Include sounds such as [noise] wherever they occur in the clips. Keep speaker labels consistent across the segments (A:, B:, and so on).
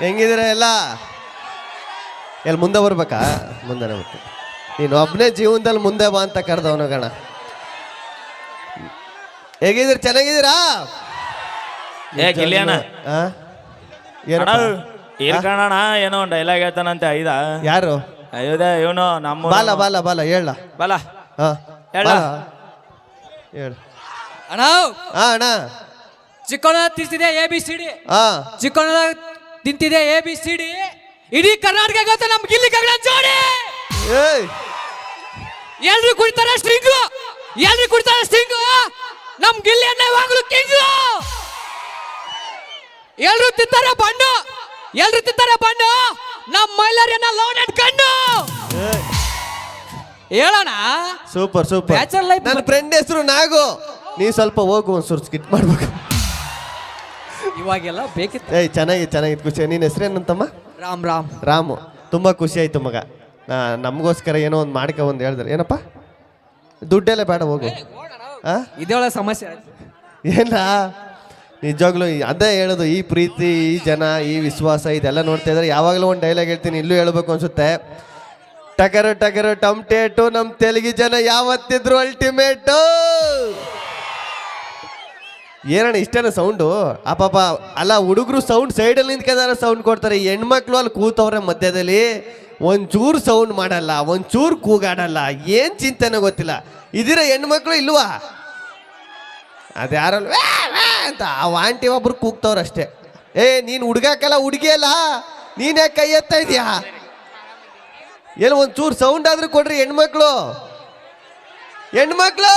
A: ಹೆಂಗಿದ್ದೀರ ಎಲ್ಲ? ಎಲ್ಲಿ ಮುಂದೆ ಬರ್ಬೇಕಾ? ಮುಂದೆ ಬರ್ಬೇಕು ನೀನು ಒಬ್ಬನೇ ಜೀವನದಲ್ಲಿ ಮುಂದೆ ಬಾ ಅಂತ ಕರೆದವನು ಗಣ ಹೇಗಿದ್ದೀರ? ಚೆನ್ನಾಗಿದ್ದೀರಾ?
B: ಏ?
A: ಏನಪ್ಪ?
B: ಇರ್ಕಣ ಏನೋ ಒಂದು ಡೈಲಾಗ್ ಹೇಳ್ತಾನಂತೆ ಐದ?
A: ಯಾರು?
B: ಅಯ್ಯೋದೆ ಇವನು ನಮ್ಮ
A: ಬಾಲ ಬಾಲ ಬಾಲ ಹೇಳ.
B: ಬಾಲ. ಹೇಳ.
A: ಹೇಳ.
C: ಅಣ್ಣ
A: ಹಾ ಅಣ್ಣ.
C: ಚಿಕ್ಕಣ ತಿಂತಿದೆ ಎ ಬಿ ಸಿ ಡಿ
A: ಹಾ
C: ಚಿಕ್ಕಣ ತಿಂತಿದೆ ಎ ಬಿ ಸಿ ಡಿ ಇಡೀ ಕರ್ನಾಟಕ ಗೊತ್ತ ನಮ್ ಗಿಲ್ಲಿ ಗಗನ ಜೋಡಿ. ಎಲ್ರು ಕುಡಿತಾರೆ ಸ್ಟ್ರಿಂಗು? ಎಲ್ರು ಕುಡಿತಾರೆ ಸ್ಟ್ರಿಂಗು? ನಮ್ ಗಿಲ್ಲಿ ಅಣ್ಣ ಯಾವಾಗ್ಲೂ ಕಿಂಗು ಎಲ್ರು ತಿಂತಾರ ಬಣ್ಣು? ಎಲ್ರು ತಿಂತಾರ ಬಣ್ಣ? ನಮ್ ಮೈಲಾರಿಯನ್ನ ಲೋಡೆಡ್ ಕಣ್ಣು. ಹೇಳೋಣ?
A: Super super. ನನ್ನ ಫ್ರೆಂಡ್ ಹೆಸರು ನಾಗು. ನೀ ಸ್ವಲ್ಪ ಹೋಗು ಒಂದು ಸ್ಕಿಟ್ ಮಾಡ್ಬೇಕು.
C: ಇವಾಗೆಲ್ಲ ಬೇಕಿತ್ತು.
A: ಏಯ್ ಚೆನ್ನಾಗಿ ಚೆನ್ನಾಗಿತ್ತು ಖುಷಿ. ನಿನ್ನ ಹೆಸರೇನಂತಮ್ಮ
C: ರಾಮ್ ರಾಮ್.
A: ರಾಮು. ತುಂಬ ಖುಷಿ ಆಯ್ತು ಮಗ. ನಾ ನಮಗೋಸ್ಕರ ಏನೋ ಒಂದು ಮಾಡ್ಕೊ ಒಂದು ಹೇಳಿದ್ರೆ ಏನಪ್ಪ? ದುಡ್ಡೆಲ್ಲ ಬೇಡ ಹೋಗು. ಆ?
C: ಇದೊಳ ಸಮಸ್ಯೆ ಆಯ್ತು.
A: ಏನ? ನಿಜವಾಗ್ಲೂ ಈ- ಅದೇ ಹೇಳೋದು ಈ ಪ್ರೀತಿ ಈ ಜನ ಈ ವಿಶ್ವಾಸ ಇದೆಲ್ಲ ನೋಡ್ತಾ ಇದ್ರೆ ಯಾವಾಗಲೂ ಒಂದು ಡೈಲಾಗ್ ಹೇಳ್ತೀನಿ. ಇಲ್ಲೂ ಹೇಳ್ಬೇಕು ಅನ್ಸುತ್ತೆ. ಟಗರು ಟಗರು ಟಮ್ಟೇಟು ನಮ್ಮ ತೆಲುಗಿ ಜನ ಯಾವತ್ತಿದ್ರು ಅಲ್ಟಿಮೇಟು ಏನಣ್ಣ ಇಷ್ಟೇನ ಸೌಂಡು ಆ ಪಾಪ ಅಲ್ಲ ಹುಡುಗರು ಸೌಂಡ್ ಸೈಡಲ್ಲಿ ನಿಂತ್ಕೊಂಡಾರ ಸೌಂಡ್ ಕೊಡ್ತಾರೆ. ಹೆಣ್ಮಕ್ಳು ಅಲ್ಲಿ ಕೂತವ್ರೆ ಮಧ್ಯದಲ್ಲಿ. ಒಂಚೂರು ಸೌಂಡ್ ಮಾಡಲ್ಲ ಒಂಚೂರು ಕೂಗಾಡಲ್ಲ. ಏನು ಚಿಂತೆನೋ ಗೊತ್ತಿಲ್ಲ. ಇದಿರ ಹೆಣ್ಮಕ್ಳು ಇಲ್ವಾ? ಅದ್ಯಾರಲ್ಲ ವ್ಯಾ, ವ್ಯಾ ಅಂತ. ಆ ವಾಂಟಿ ಒಬ್ರು ಕೂಗ್ತವ್ರು ಅಷ್ಟೇ. ಏ ನೀನು ಹುಡುಗಾಕಲ್ಲ ಹುಡುಗಿ ಅಲ್ಲ? ನೀನ್ ಕೈ ಎತ್ತಾ ಇದೀಯಾ? ಎಲ್ಲ ಒಂಚೂರು ಸೌಂಡ್ ಆದ್ರೂ ಕೊಡ್ರಿ ಹೆಣ್ಮಕ್ಳು. ಹೆಣ್ಮಕ್ಳು!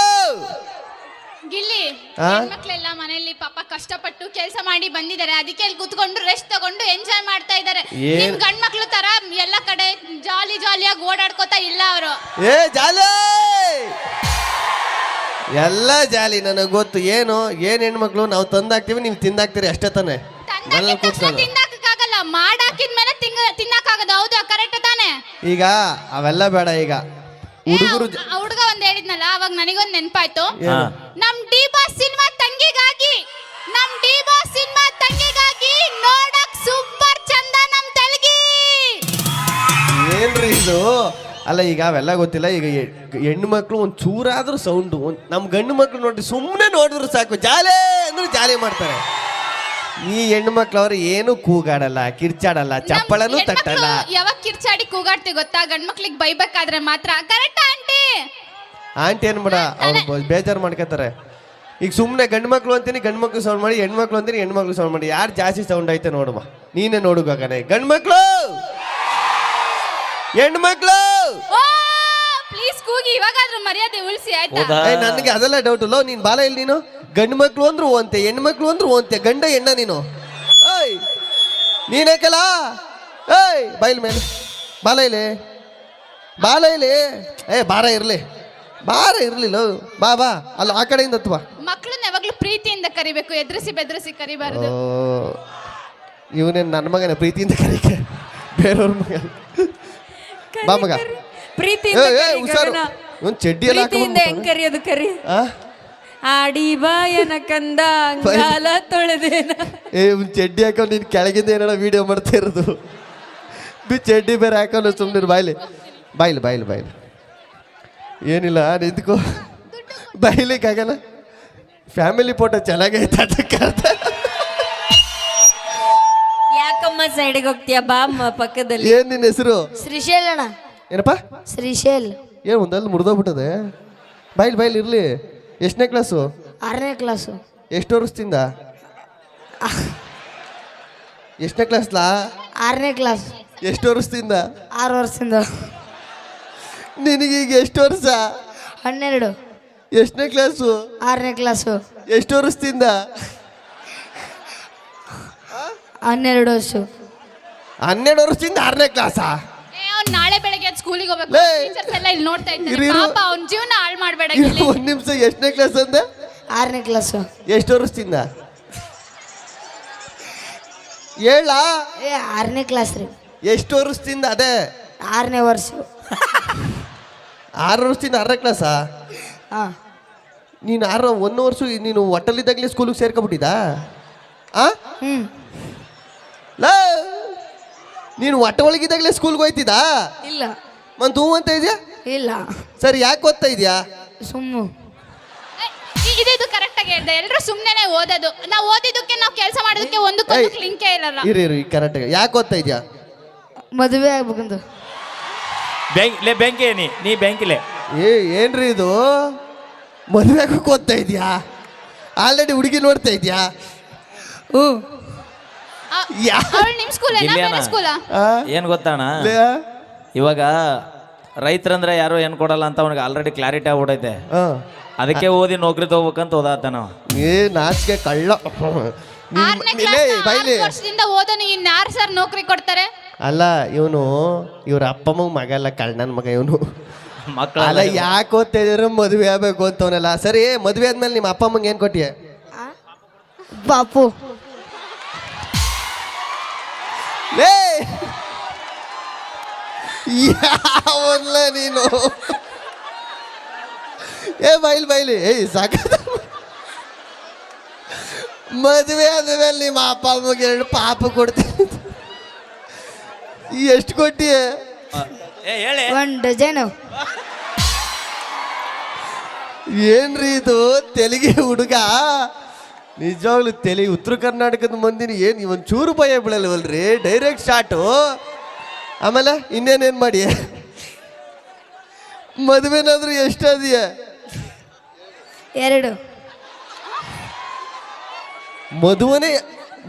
D: ಗಿಲ್ಲಿ
A: ಆ?
D: ಮಕ್ಕಳೆಲ್ಲ ಮನೆಯಲ್ಲಿ ಪಾಪ ಕಷ್ಟಪಟ್ಟು ಕೆಲಸ ಮಾಡಿ ಬಂದಿದ್ದಾರೆ. ಅದಕ್ಕೆ ಅಲ್ಲಿ ಕುತ್ಕೊಂಡು ರೆಸ್ಟ್ ತಗೊಂಡು ಎಂಜಾಯ್ ಮಾಡ್ತಾ ಇದ್ದಾರೆ.
A: ಏನ್-
D: ನಿಮ್ ಗಂಡ್ಮಕ್ಳು ತರ ಎಲ್ಲ ಕಡೆ ಜಾಲಿ ಜಾಲಿಯಾಗಿ ಓಡಾಡ್ಕೋತಾ ಇಲ್ಲ ಅವರು.
A: ಏ ಜಾಲಿ! ಎಲ್ಲ ಜಾಲಿ. ನನಗೆ ಗೊತ್ತು. ಏನು? ಏನು ಹೆಣ್ಮಕ್ಳು? ನಾವು ತಂದಾಕ್ತೀವಿ ನೀವು ತಿಂದಾಕ್ತೀರಿ ಅಷ್ಟೇ ತಾನೆ. ಮನೇಲಿ ಕೂತ್ಕೊಂಡು
D: ತಿನ್ನಕ್ಕಾಗಲ್ಲ ಮಾಡಾಕಿದ್ಮೇಲೆ ತಿಂಗ ತಿನ್ನಕ್ಕಾಗದು. ಹೌದು ಕರೆಕ್ಟ್ ತಾನೆ.
A: ಈಗ ಅವೆಲ್ಲ ಬೇಡ ಈಗ. ಹುಡುಗರು
D: ಅವಾಗ ನನಗೊಂದ್ ನೆನ್ಪಾಯ್ತು.
A: ಏನು?
D: ನಮ್ ಡಿ ಬಾಸ್ ಸಿನಿಮಾ ತಂಗಿಗಾಗಿ ನಮ್ ಡಿ ಬಾಸ್ ಸಿನಿಮಾ ತಂಗಿಗಾಗಿ ನೋಡಕ್ ಸೂಪರ್ ಚಂದ ನಮ್ ತೆಲಗಿ.
A: ಏನ್ರಿ ಇದು? ಅಲ್ಲ ಈಗ ಅವೆಲ್ಲ ಗೊತ್ತಿಲ್ಲ ಈಗ ಹೆಣ್ಣು ಮಕ್ಳು ಒಂದು ಚೂರಾದ್ರೂ ಸೌಂಡು ಒಂದು ನಮ್ಮ ಗಂಡು ಮಕ್ಳು ನೋಡ್ರಿ ಸುಮ್ಮನೆ ನೋಡಿದ್ರು ಸಾಕು. ಜಾಲೆ ಅಂದ್ರೆ ಜಾಲಿ ಮಾಡ್ತಾರೆ. ಈ ಹೆಣ್ಣು ಮಕ್ಳು ಅವ್ರು ಏನು ಕೂಗಾಡಲ್ಲ ಕಿರ್ಚಾಡಲ್ಲ ಚಪ್ಪಳನು ತಟ್ಟಲ್ಲ.
D: ಯಾವಾಗ ಕಿರ್ಚಾಡಿ ಕೂಗಾಡ್ತಿ ಗೊತ್ತಾ? ಗಂಡ್ ಮಕ್ಳಿಗೆ ಬೈಬೇಕಾದ್ರೆ ಮಾತ್ರ. ಕರೆಕ್ಟ್ ಆಂಟಿ
A: ಆಂಟಿ ಏನ್ಬೇಡ ಅವ್ರು ಬೇಜಾರು ಮಾಡ್ಕೋತಾರೆ ಈಗ ಸುಮ್ಮನೆ ಗಂಡು ಮಕ್ಳು ಅಂತೀನಿ ಗಂಡು ಮಕ್ಳು ಸೌಂಡ್ ಮಾಡಿ ಹೆಣ್ಮಕ್ಳು ಅಂತೀನಿ ಹೆಣ್ಮಕ್ಳು ಸೌಂಡ್ ಮಾಡಿ. ಯಾರು ಜಾಸ್ತಿ ಸೌಂಡ್ ಐತೆ ನೋಡುವ. ನೀನೇ ನೋಡುಗಾಗನೆ ಗಂಡು ಮಕ್ಳು! ಹೆಣ್ಮಕ್ಳು
D: ನನ್ಗೆ ಪ್ಲೀಸ್ ಕೂಗಿ ಇವಾಗಾದ್ರೂ ಮರ್ಯಾದೆ ಉಳಿಸಿ ಆಯ್ತಾ?
A: ನನಗೆ ಅದೆಲ್ಲ ಡೌಟ್ ಲೋ ನೀನು ಬಾಲ ಇಲ್ಲಿ ನೀನು? ಗಂಡು ಮಕ್ಳು ಅಂದ್ರು ಓಂತೆ ಹೆಣ್ಮಕ್ಳು ಅಂದ್ರು ಓಂತೆ ಗಂಡ ಹೆಣ್ಣ ನೀನು? ಏಯ್ ನೀನೇಕಲ್ಲ ಏಯ್ ಬೈಲ್ ಮೇಲೆ. ಬಾಲ ಇಲ್ಲಿ. ಬಾಲ ಇಲ್ಲಿ. ಏ ಬಾರ ಇರ್ಲಿ. ಬಾರ ಇರ್ಲಿಲ್ಲ. ಬಾ ಬಾ ಅಲ್ಲ ಆ ಕಡೆಯಿಂದ ಹತ್ತು ಬಾ.
D: ಯಾವಾಗಲೂ ಯಾವಾಗ್ಲೂ ಪ್ರೀತಿಯಿಂದ ಕರಿಬೇಕು. ಎದುರಿಸಿ ಬೆದರಿಸಿ ಕರಿಬಾರದು.
A: ಇವನೇನು ನನ್ನ ಮಗನ ಪ್ರೀತಿಯಿಂದ ಕರೀಕೆ ಬೇರೆಯವ್ರ ಮಗ. ಬಾ ಮಗ.
E: ಪ್ರೀತಿಯಿಂದ
A: ಏ, ಏ,
E: ಕರಿ
A: ಹುಷಾರು.
E: ಗಗನ.
A: ಇವ್ನ್ ಚಡ್ಡಿ ಎಲ್ಲ
E: ಪ್ರೀತಿಯಿಂದ ಹೆಂಗ್ ಕರಿಯೋದು ಕರಿ?
A: ಆ?
E: ಆಡಿ ಬಾಯನ ಕಂದ ಅಂಗಾಲ ತೊಳೆದೇನ.
A: ಏ ಇವ್ನ್ ಚಡ್ಡಿ ಹಾಕೊಂಡು ನೀನು ಕೆಳಗಿಂದ ಏನಾರ ವಿಡಿಯೋ ಮಾಡ್ತಾ ಇರೋದು. ಬಿ ಚಡ್ಡಿ ಬೇರೆ ಹಾಕೊಂಡು ಸುಮ್ಮನೆ ಬಾಯ್ಲಿ. ಬಾಯ್ಲಿ ಬಾಯ್ಲಿ ಬಾಯ್ಲಿ. ಏನಿಲ್ಲ ನಿಂತ್ಕೋ. ಬೈಲಿಕ್ಕಾಗಲ್ಲ ಫ್ಯಾಮಿಲಿ ಫೋಟೋ ಚೆನ್ನಾಗೈತೆ ಅದಕ್ಕೆ ಅರ್ಥ.
E: ಯಾಕಮ್ಮ ಸೈಡಿಗೆ ಹೋಗ್ತೀಯ? ಬಾ ಅಮ್ಮ ಪಕ್ಕದಲ್ಲಿ.
A: ಏನ್ ನಿನ್ನ ಹೆಸರು?
F: ಶ್ರೀಶೈಲ್ ಅಣ್ಣ.
A: ಏನಪ್ಪ?
F: ಶ್ರೀಶೈಲ್.
A: ಏನು ಒಂದಲ್ಲಿ ಮುರಿದೋಗ್ಬಿಟ್ಟದೆ. ಬೈಲ್ ಬೈಲ್ ಇರ್ಲಿ. ಎಷ್ಟನೇ ಕ್ಲಾಸು
F: ಆರನೇ ಕ್ಲಾಸು
A: ಎಷ್ಟು ವರ್ಷದಿಂದ? ಎಷ್ಟನೇ ಕ್ಲಾಸ್ಲಾ
F: ಆರನೇ ಕ್ಲಾಸ್
A: ಎಷ್ಟು ವರ್ಷದಿಂದ?
F: ಆರು ವರ್ಷದಿಂದ.
A: ನಿನಗೀಗ ಎಷ್ಟು ವರ್ಷ?
F: ಹನ್ನೆರಡು.
A: ಎಷ್ಟನೇ ಕ್ಲಾಸು?
F: ಆರನೇ ಕ್ಲಾಸು.
A: ಎಷ್ಟು ವರ್ಷದಿಂದ?
F: ಹನ್ನೆರಡು ವರ್ಷ.
A: ಹನ್ನೆರಡು ವರ್ಷದಿಂದ ಆರನೇ ಕ್ಲಾಸ?
D: ಏ ಅವ್ನ್ ನಾಳೆ ಬೆಳಗ್ಗೆ ಸ್ಕೂಲಿಗೆ ಹೋಗ್ಬೇಕು.
A: ಲೇ.
D: ಟೀಚರ್ಸ್ ಎಲ್ಲ ಇಲ್ಲಿ ನೋಡ್ತಾ ಇರ್ತಾರೆ.
A: ಇರು, ಇರು.
D: ಪಾಪ ಅವ್ನ ಜೀವನ ಹಾಳು ಮಾಡಬೇಡ
A: ಒಂದು ನಿಮಿಷ ಎಷ್ಟನೇ ಕ್ಲಾಸ್ ಅಂದೆ?
F: ಆರನೇ ಕ್ಲಾಸು.
A: ಎಷ್ಟು ವರ್ಷದಿಂದ? ಹೇಳ.
F: ಏ ಆರನೇ ಕ್ಲಾಸ್ ರೀ.
A: ಎಷ್ಟು ವರ್ಷದಿಂದ ಅದೇ?
F: ಆರನೇ ವರ್ಷ. [laughs]
A: ಆರು ವರ್ಷದಿಂದ ಆರನೇ ಕ್ಲಾಸಾ
F: ಹಾಂ
A: ನೀನು ಆರು ಒಂದು ವರ್ಷ ನೀನು ಒಟ್ಟಲ್ಲಿದ್ದಾಗಲೇ ಸ್ಕೂಲಿಗೆ ಸೇರ್ಕೊಬಿಟ್ಟಿದ್ದಾ ಆ?
F: ಹ್ಞೂ
A: ಲೇ! ನೀನು ಒಟ್ಟ ಒಳಗಿದ್ದಾಗಲೇ ಸ್ಕೂಲ್ಗೆ ಹೋಯ್ತಿದ್ದಾ?
F: ಇಲ್ಲ.
A: ಮತ್ತು ಹೂ ಅಂತ ಇದೆಯಾ?
F: ಇಲ್ಲ.
A: ಸರಿ ಯಾಕೆ ಓದ್ತಾ ಇದೆಯಾ?
F: ಸುಮ್ಮು.
D: ಇದು ಇದು ಕರೆಕ್ಟ್ ಆಗಿ ಹೇಳ್ದೆ. ಎಲ್ಲರೂ ಸುಮ್ಮನೆ ಓದೋದು. ನಾವು ಓದಿದ್ದಕ್ಕೆ ನಾವು ಕೆಲಸ ಮಾಡೋದಕ್ಕೆ ಒಂದು
A: ಏಯ್.
D: ಲಿಂಕೇ ಇರಲ್ಲ.
A: ಇರು ಇರು ಕರೆಕ್ಟ್ ಯಾಕೆ ಓದ್ತಾ ಇದೆಯಾ?
F: ಮದುವೆ ಆಗ್ಬೇಕಂತ
B: ಬೆಂಕಿ ಲೇ ಬೆಂಕಿ ನೀ ನೀ ಬೆಂಕಿಲೆ
A: ಏ ಏನ್ರಿ ಇದು? ಮದುವೆಗೂ ಓದ್ತಾ ಇದೆಯಾ? ಆಲ್ರೆಡಿ ಹುಡುಗಿ ನೋಡ್ತಾ ಇದೆಯಾ?
F: ಹ್ಞೂ.
A: ಯಾ
D: ಅವಳು ನಿಮ್ ಸ್ಕೂಲ್? ಸ್ಕೂಲಾ
A: ಆ?
B: ಏನು ಗೊತ್ತಾಣ
A: ಲೇ?
B: ಇವಾಗ ರೈತರಂದ್ರೆ ಯಾರು ಏನು ಕೊಡಲ್ಲ ಅಂತ ಅವ್ನಿಗೆ ಆಲ್ರೆಡಿ ಕ್ಲಾರಿಟಿ ಆಗ್ಬಿಟ್ಟೈತೆ
A: ಆ.
B: ಅದಕ್ಕೆ ಓದಿ ನೌಕರಿ ತಗೋಬೇಕಂತ ಓದಾತ ನಾವು.
A: ಏ ನಾಚಿಕೆ ಕಳ್ಳ.
D: ಆರನೇ ಕ್ಲಾಸ್
A: ಬೈಲಿ.
D: ವರ್ಷದಿಂದ ಓದೋನು ಯಾರು ಸರ್ ನೌಕರಿ ಕೊಡ್ತಾರೆ?
A: ಅಲ್ಲ ಇವನು ಇವ್ರ ಅಪ್ಪಮ್ಮಗ ಮಗ ಅಲ್ಲ ಕಳ್ಳನ ಮಗ ಇವನು.
B: ಮಕ್ಕಳ
A: ಅಲ್ಲ ಯಾಕೆ ಓದ್ತಾ ಇದ್ರು ಮದುವೆ ಆಗ್ಬೇಕು ಅಂತವನಲ್ಲ. ಸರಿ ಮದುವೆ ಆದ್ಮೇಲೆ ನಿಮ್ಮ ಅಪ್ಪ ಅಮ್ಮಂಗೆ ಏನು ಕೊಟ್ಟಿಯ?
F: ಬಾಪು.
A: ಲೇ! ಯಾವಲ್ಲ ನೀನು? ಏ ಬೈಲ್ ಬೈಲಿ. ಏಯ್ ಸಾಕ ಮದುವೆ ಆದ್ಮೇಲೆ ನಿಮ್ಮ ಅಪ್ಪ ಅಮ್ಮಗೆ ಎರಡು ಪಾಪ ಕೊಡ್ತೀನಿ. ಎಷ್ಟು ಕೊಟ್ಟಿಯ
B: ಏ ಹೇಳಿ.
F: ಒಂದು ಡಜನು
A: ಏನ್ರಿ ಇದು? ತೆಲಿಗೆ ಹುಡುಗ? ನಿಜವಾಗ್ಲು ತೆಲಿ ಉತ್ತರ ಕರ್ನಾಟಕದ ಮಂದಿನ ಏನು ಇವನ್ ಚೂರು ಭಯ ಬೀಳಲ್ವಲ್ರಿ? ಡೈರೆಕ್ಟ್ ಶಾಟು ಆಮೇಲೆ ಇನ್ನೇನೇನು ಮಾಡಿ? ಮದುವೆನಾದ್ರೂ ಎಷ್ಟಾದಿಯ
F: ಎರಡು.
A: ಮದುವೆನೇ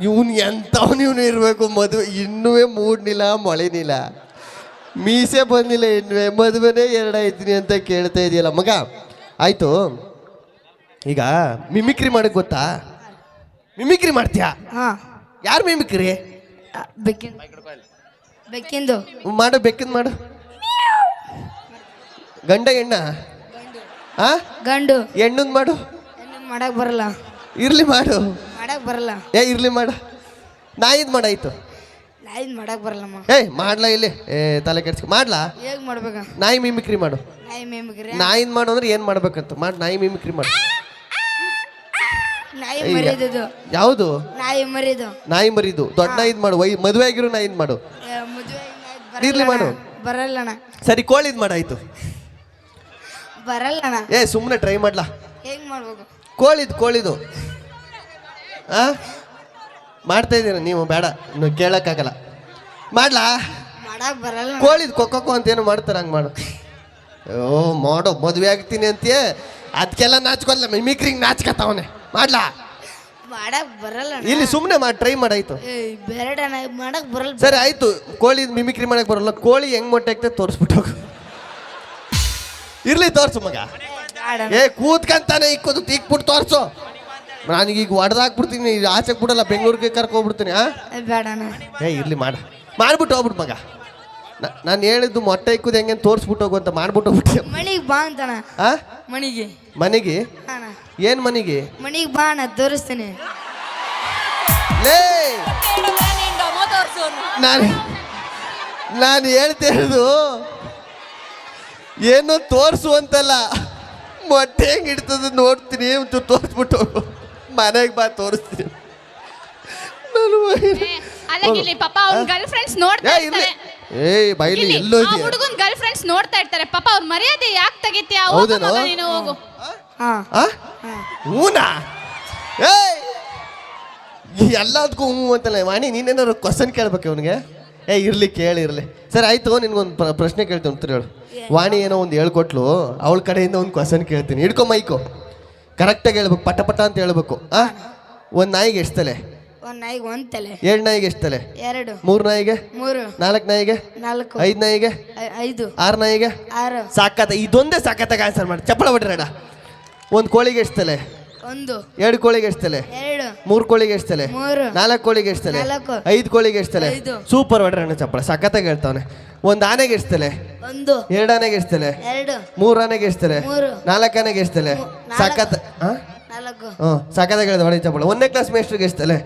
A: ಇವನ್ ಎಂಥವ್ನು ಇವನು ಇರಬೇಕು? ಮದುವೆ ಇನ್ನೂ ಮೂಡ್ನಿಲ್ಲ ಮೊಳೆನಿಲ್ಲ ಮೀಸೆ ಬಂದಿಲ್ಲ ಇನ್ನುವೆ ಮದುವೆನೇ ಎರಡಾಯ್ತೀನಿ ಅಂತ ಕೇಳ್ತಾ ಇದೆಯಲ್ಲ. ಮಗ ಆಯ್ತು. ಈಗ ಮಿಮಿಕ್ರಿ ಮಾಡಕ್ ಗೊತ್ತಾ? ಮಿಮಿಕ್ರಿ ಮಾಡ್ತೀಯಾ?
F: ಹಾಂ.
A: ಯಾರು ಮಿಮಿಕ್ರಿ?
F: ಬೆಕ್ಕಿನ. ಬೆಕ್ಕಿಂದು.
A: ಮಾಡು ಬೆಕ್ಕಿಂದು ಮಾಡು. ಗಂಡ ಹೆಣ್ಣ? ಆ?
F: ಗಂಡು.
A: ಹೆಣ್ಣು ಮಾಡು.
F: ಮಾಡಕ್ ಬರಲ್ಲ.
A: ಇರ್ಲಿ ಮಾಡು.
F: ಮಾಡಕ್ ಬರಲ್ಲ.
A: ಏ ಇರ್ಲಿ ಮಾಡ. ನಾಯಿದ್ ಮಾಡಾಯ್ತು.
F: ನಾಯಿದ್ ಮಾಡಕ್ ಬರಲ್ಲಮ್ಮ.
A: ಏಯ್ ಮಾಡ್ಲಾ ಇಲ್ಲಿ? ಏ ತಲೆ ಕೆಡ್ಸ್ಕೊ ಮಾಡ್ಲಾ?
F: ಹೇಗ್ ಮಾಡ್ಬೇಕ?
A: ನಾಯಿ ಮಿಮಿಕ್ರಿ ಮಾಡು.
F: ನಾಯಿ ಮಿಮಿಕ್ರಿ
A: ನಾಯಿದ್ ಮಾಡು ಅಂದ್ರೆ ಏನ್ ಮಾಡ್ಬೇಕಂತ? ಮಾಡಿ ನಾಯಿ ಮಿಮಿಕ್ರಿ ಮಾಡು.
F: ನಾಯಿ ಮರಿದು
A: ಯಾವುದು?
F: ನಾಯಿ ಮರಿದು
A: ನಾಯಿ ಮರಿದು ದೊಡ್ಡ ನಾಯಿದ್ ಮಾಡು. ವೈ ಮದುವೆ ಆಗಿರೋ ನಾಯಿದ್ ಮಾಡು.
F: ಏ, ಮದ್ವೆ ನಾಯಿದ್
A: ಇರ್ಲಿ ಮಾಡು.
F: ಬರಲ್ಲಣ್ಣ.
A: ಸರಿ ಕೋಳಿದ್ ಮಾಡಾಯ್ತು.
F: ಬರಲ್ಲಣ್ಣ.
A: ಏ ಸುಮ್ಮನೆ ಟ್ರೈ ಮಾಡ್ಲಾ.
F: ಹೇಗ್ ಮಾಡ್ಬೇಕು?
A: ಕೋಳಿದ್ ಕೋಳಿದು. ಆ? ಮಾಡ್ತಾ ಇದ್ದೀರ? ನೀವು ಬೇಡ. ಇನ್ನು ಕೇಳಕ್ಕಾಗಲ್ಲ. ಮಾಡ್ಲಾ?
F: ಮಾಡಕ್ ಬರಲ್ಲ
A: ಕೋಳಿದ್ ಕೊಕ್ಕೋ ಅಂತ ಏನು ಮಾಡ್ತಾರೆ ಹಂಗೆ ಮಾಡು. ಓ ಮಾಡೋ ಮದುವೆ ಆಗ್ತೀನಿ ಅಂತೀಯ. ಅದಕ್ಕೆಲ್ಲ ನಾಚ್ಕೊಲ್ಲ ಮಿಮಿಕ್ರಿಂಗ್ ನಾಚ್ಕತ್ತವನೆ ಮಾಡ್ಲಾ?
F: ಮಾಡಕ್ ಬರಲ್ಲ
A: ಇಲ್ಲಿ ಸುಮ್ಮನೆ ಮಾಡಿ ಟ್ರೈ ಮಾಡಾಯ್ತು
F: ಬೇಡಣ್ಣ ಮಾಡಕ್ ಬರಲ್ಲ.
A: ಸರಿ ಆಯ್ತು. ಕೋಳಿ ಮಿಮಿಕ್ರಿ ಮಾಡಕ್ ಬರಲ್ಲ. ಕೋಳಿ ಹೆಂಗ್ ಮೊಟ್ಟೆ ಆಗ್ತದೆ ತೋರಿಸ್ಬಿಟ್ಟು ಹೋಗು. ಇರ್ಲಿ ತೋರ್ಸು ಮಗ. ಏ ಕೂತ್ಕಂತಾನೆ ಇಕ್ಕೋದು ಇಕ್ಬಿಟ್ಟು ತೋರ್ಸು. ನಾನೀಗ ಹೊಡೆದಾಕ್ಬಿಡ್ತೀನಿ ಆಚೆಗೆ ಬಿಡಲ್ಲ ಬೆಂಗಳೂರಿಗೆ ಕರ್ಕೊಬಿಡ್ತೀನಿ ಆ?
F: ಏ, ಬೇಡಣ್ಣ
A: ಏ ಇರ್ಲಿ ಮಾಡ. ಮಾಡ್ಬಿಟ್ಟು ಹೋಗ್ಬಿಟ್ಟು ಮಗ. ನಾನು ಹೇಳಿದ್ದು ಮೊಟ್ಟೆ ಇಕ್ಕುದು ಹೆಂಗೆ ತೋರಿಸ್ಬಿಟ್ಟು ಹೋಗು ಅಂತ ಮಾಡ್ಬಿಟ್ಟು ಹೋಗ್ಬಿಟ್ಟೆ
F: ಮನೆಗೆ ಬಾ ಅಂತಣ್ಣ.
A: ಆ?
F: ಮಣಿಗೆ
A: ಮನೆಗೆ?
F: ಅಣ್ಣ.
A: ಏನು ಮನೆಗೆ?
F: ಮನೆಗೆ ಬಾ ಅಣ್ಣ ತೋರಿಸ್ತೀನಿ.
A: ಲೇ! ನಾನು ನಾನು ಹೇಳ್ತಿರೋದು ಏನು ತೋರಿಸು ಅಂತಲ್ಲ. ಮೊಟ್ಟೆ ಹೆಂಗೆ ಇಡ್ತದೆ ನೋಡ್ತೀನಿ ತೋರಿಸ್ಬಿಟ್ಟು ಹೋಗು. ಮನೆಗೆ ಬಾ ತೋರಿಸ್ತೀನಿ. ನಾನು
D: ಏ, ಅಲ್ಲ ಇಲ್ಲಿ ಪಾಪ ಅವ್ನ ಗರ್ಲ್ ಫ್ರೆಂಡ್ಸ್ ನೋಡ್ತಾ ಇರ್ತಾರೆ.
A: ಏಯ್ ಬೈಲಿ
D: ಇಲ್ಲಿ
A: ಎಲ್ಲೋ
D: ಆ
A: ಇದೆಯಾ?
D: ಹುಡುಗನ್ ಗರ್ಲ್ ಫ್ರೆಂಡ್ಸ್ ನೋಡ್ತಾ ಇರ್ತಾರೆ. ಪಾಪ ಅವ್ರ ಮರ್ಯಾದೆ ಯಾಕೆ ತೆಗಿತೀಯ?
A: ಹೌದೇನೋ?
D: ನೀನು ಹೋಗು.
F: ಹಾ.
A: ಆ? ಹೂನಾ? ಏಯ್! ಎಲ್ಲದಕ್ಕೂ ಹ್ಞೂ ಅಂತಲ್ಲ ವಾಣಿ ನೀನೇನಾದ್ರು ಕ್ವಶನ್ ಕೇಳ್ಬೇಕು ಅವನಿಗೆ ಏ ಇರ್ಲಿ ಕೇಳಿ ಇರ್ಲಿ. ಸರಿ ಆಯ್ತು ನಿನ್ಗೊಂದು ಪ್ರ- ಪ್ರಶ್ನೆ ಕೇಳ್ತೀನಿ ಉತ್ತರ ಹೇಳು. ವಾಣಿ ಏನೋ ಒಂದು ಹೇಳ್ಕೊಟ್ಲು ಅವಳ ಕಡೆಯಿಂದ ಒಂದು ಕ್ವಶನ್ ಕೇಳ್ತೀನಿ. ಹಿಡ್ಕೊ ಮೈಕು. ಕರೆಕ್ಟಾಗಿ ಹೇಳ್ಬೇಕು ಪಟ ಪಟ ಅಂತ ಹೇಳ್ಬೇಕು. ಆ? ಒಂದು ನಾಯಿಗೆ ಎಷ್ಟು ತಲೆ
F: ಒಂದ್ ನಾಯಿಗೆ ಒಂದ್ ತಲೆ.
A: ಎರಡು ನಾಯಿಗೆ ಎಷ್ಟು ತಲೆ
F: ಎರಡು.
A: ಮೂರು ನಾಯಿಗೆ?
F: ಮೂರು.
A: ನಾಲ್ಕು ನಾಯಿಗೆ?
F: ನಾಲ್ಕು.
A: ಐದು ನಾಯಿಗೆ?
F: ಐ- ಐದು.
A: ಆರು ನಾಯಿಗೆ?
F: ಆರು.
A: ಸಾಕತ್ತ ಇದೊಂದೇ ಸಾಕತ್ತಾಗ ಆನ್ಸರ್ ಮಾಡಿ. ಚಪ್ಪಳ ಬಿಡ್ರಡ ಒಂದು ಕೋಳಿಗೆ ಎಷ್ಟು ತಲೆ
F: ಒಂದು.
A: ಎರಡು ಕೋಳಿಗೆ ಎಷ್ಟು ತಲೆ
F: ಎರಡು.
A: ಮೂರು ಕೋಳಿಗೆ ಎಷ್ಟು ತಲೆ
F: ಮೂರು.
A: ನಾಲ್ಕು ಕೋಳಿಗೆ ಎಷ್ಟು ತಲೆ
F: ನಾಲ್ಕು.
A: ಐದು ಕೋಳಿಗೆ ಎಷ್ಟು ತಲೆ
F: ಐದು.
A: ಸೂಪರ್ ಹೊಡ್ರಿ ಅಣ್ಣ ಚಪ್ಪಳ ಸಖತ್ತಾಗಿ ಹೇಳ್ತಾವನೆ. ಒಂದ್ ಆನೆಗೆ ಎಷ್ಟು ತಲೆ
F: ಒಂದು.
A: ಎರಡು ಆನೆಗೆ ಎಷ್ಟು ತಲೆ
F: ಎರಡು.
A: ಮೂರು ಆನೆಗೆ ಎಷ್ಟು ತಲೆ
F: ಮೂರು.
A: ನಾಲ್ಕು ಆನೆಗೆ ಎಷ್ಟು ತಲೆ
F: ನಾಲ್ಕು.
A: ಸಖತ್ ಹಾಂ
F: ನಾಲ್ಕು.
A: ಹ್ಞೂ ಸಖತ್ತಾಗಿ ಹೇಳಿದ ಚಪ್ಪಳ ಒಂದನೇ ಕ್ಲಾಸ್ ಮೇಸ್ಟ್ರಿಗೆ ಎಷ್ಟು ತಲೆ?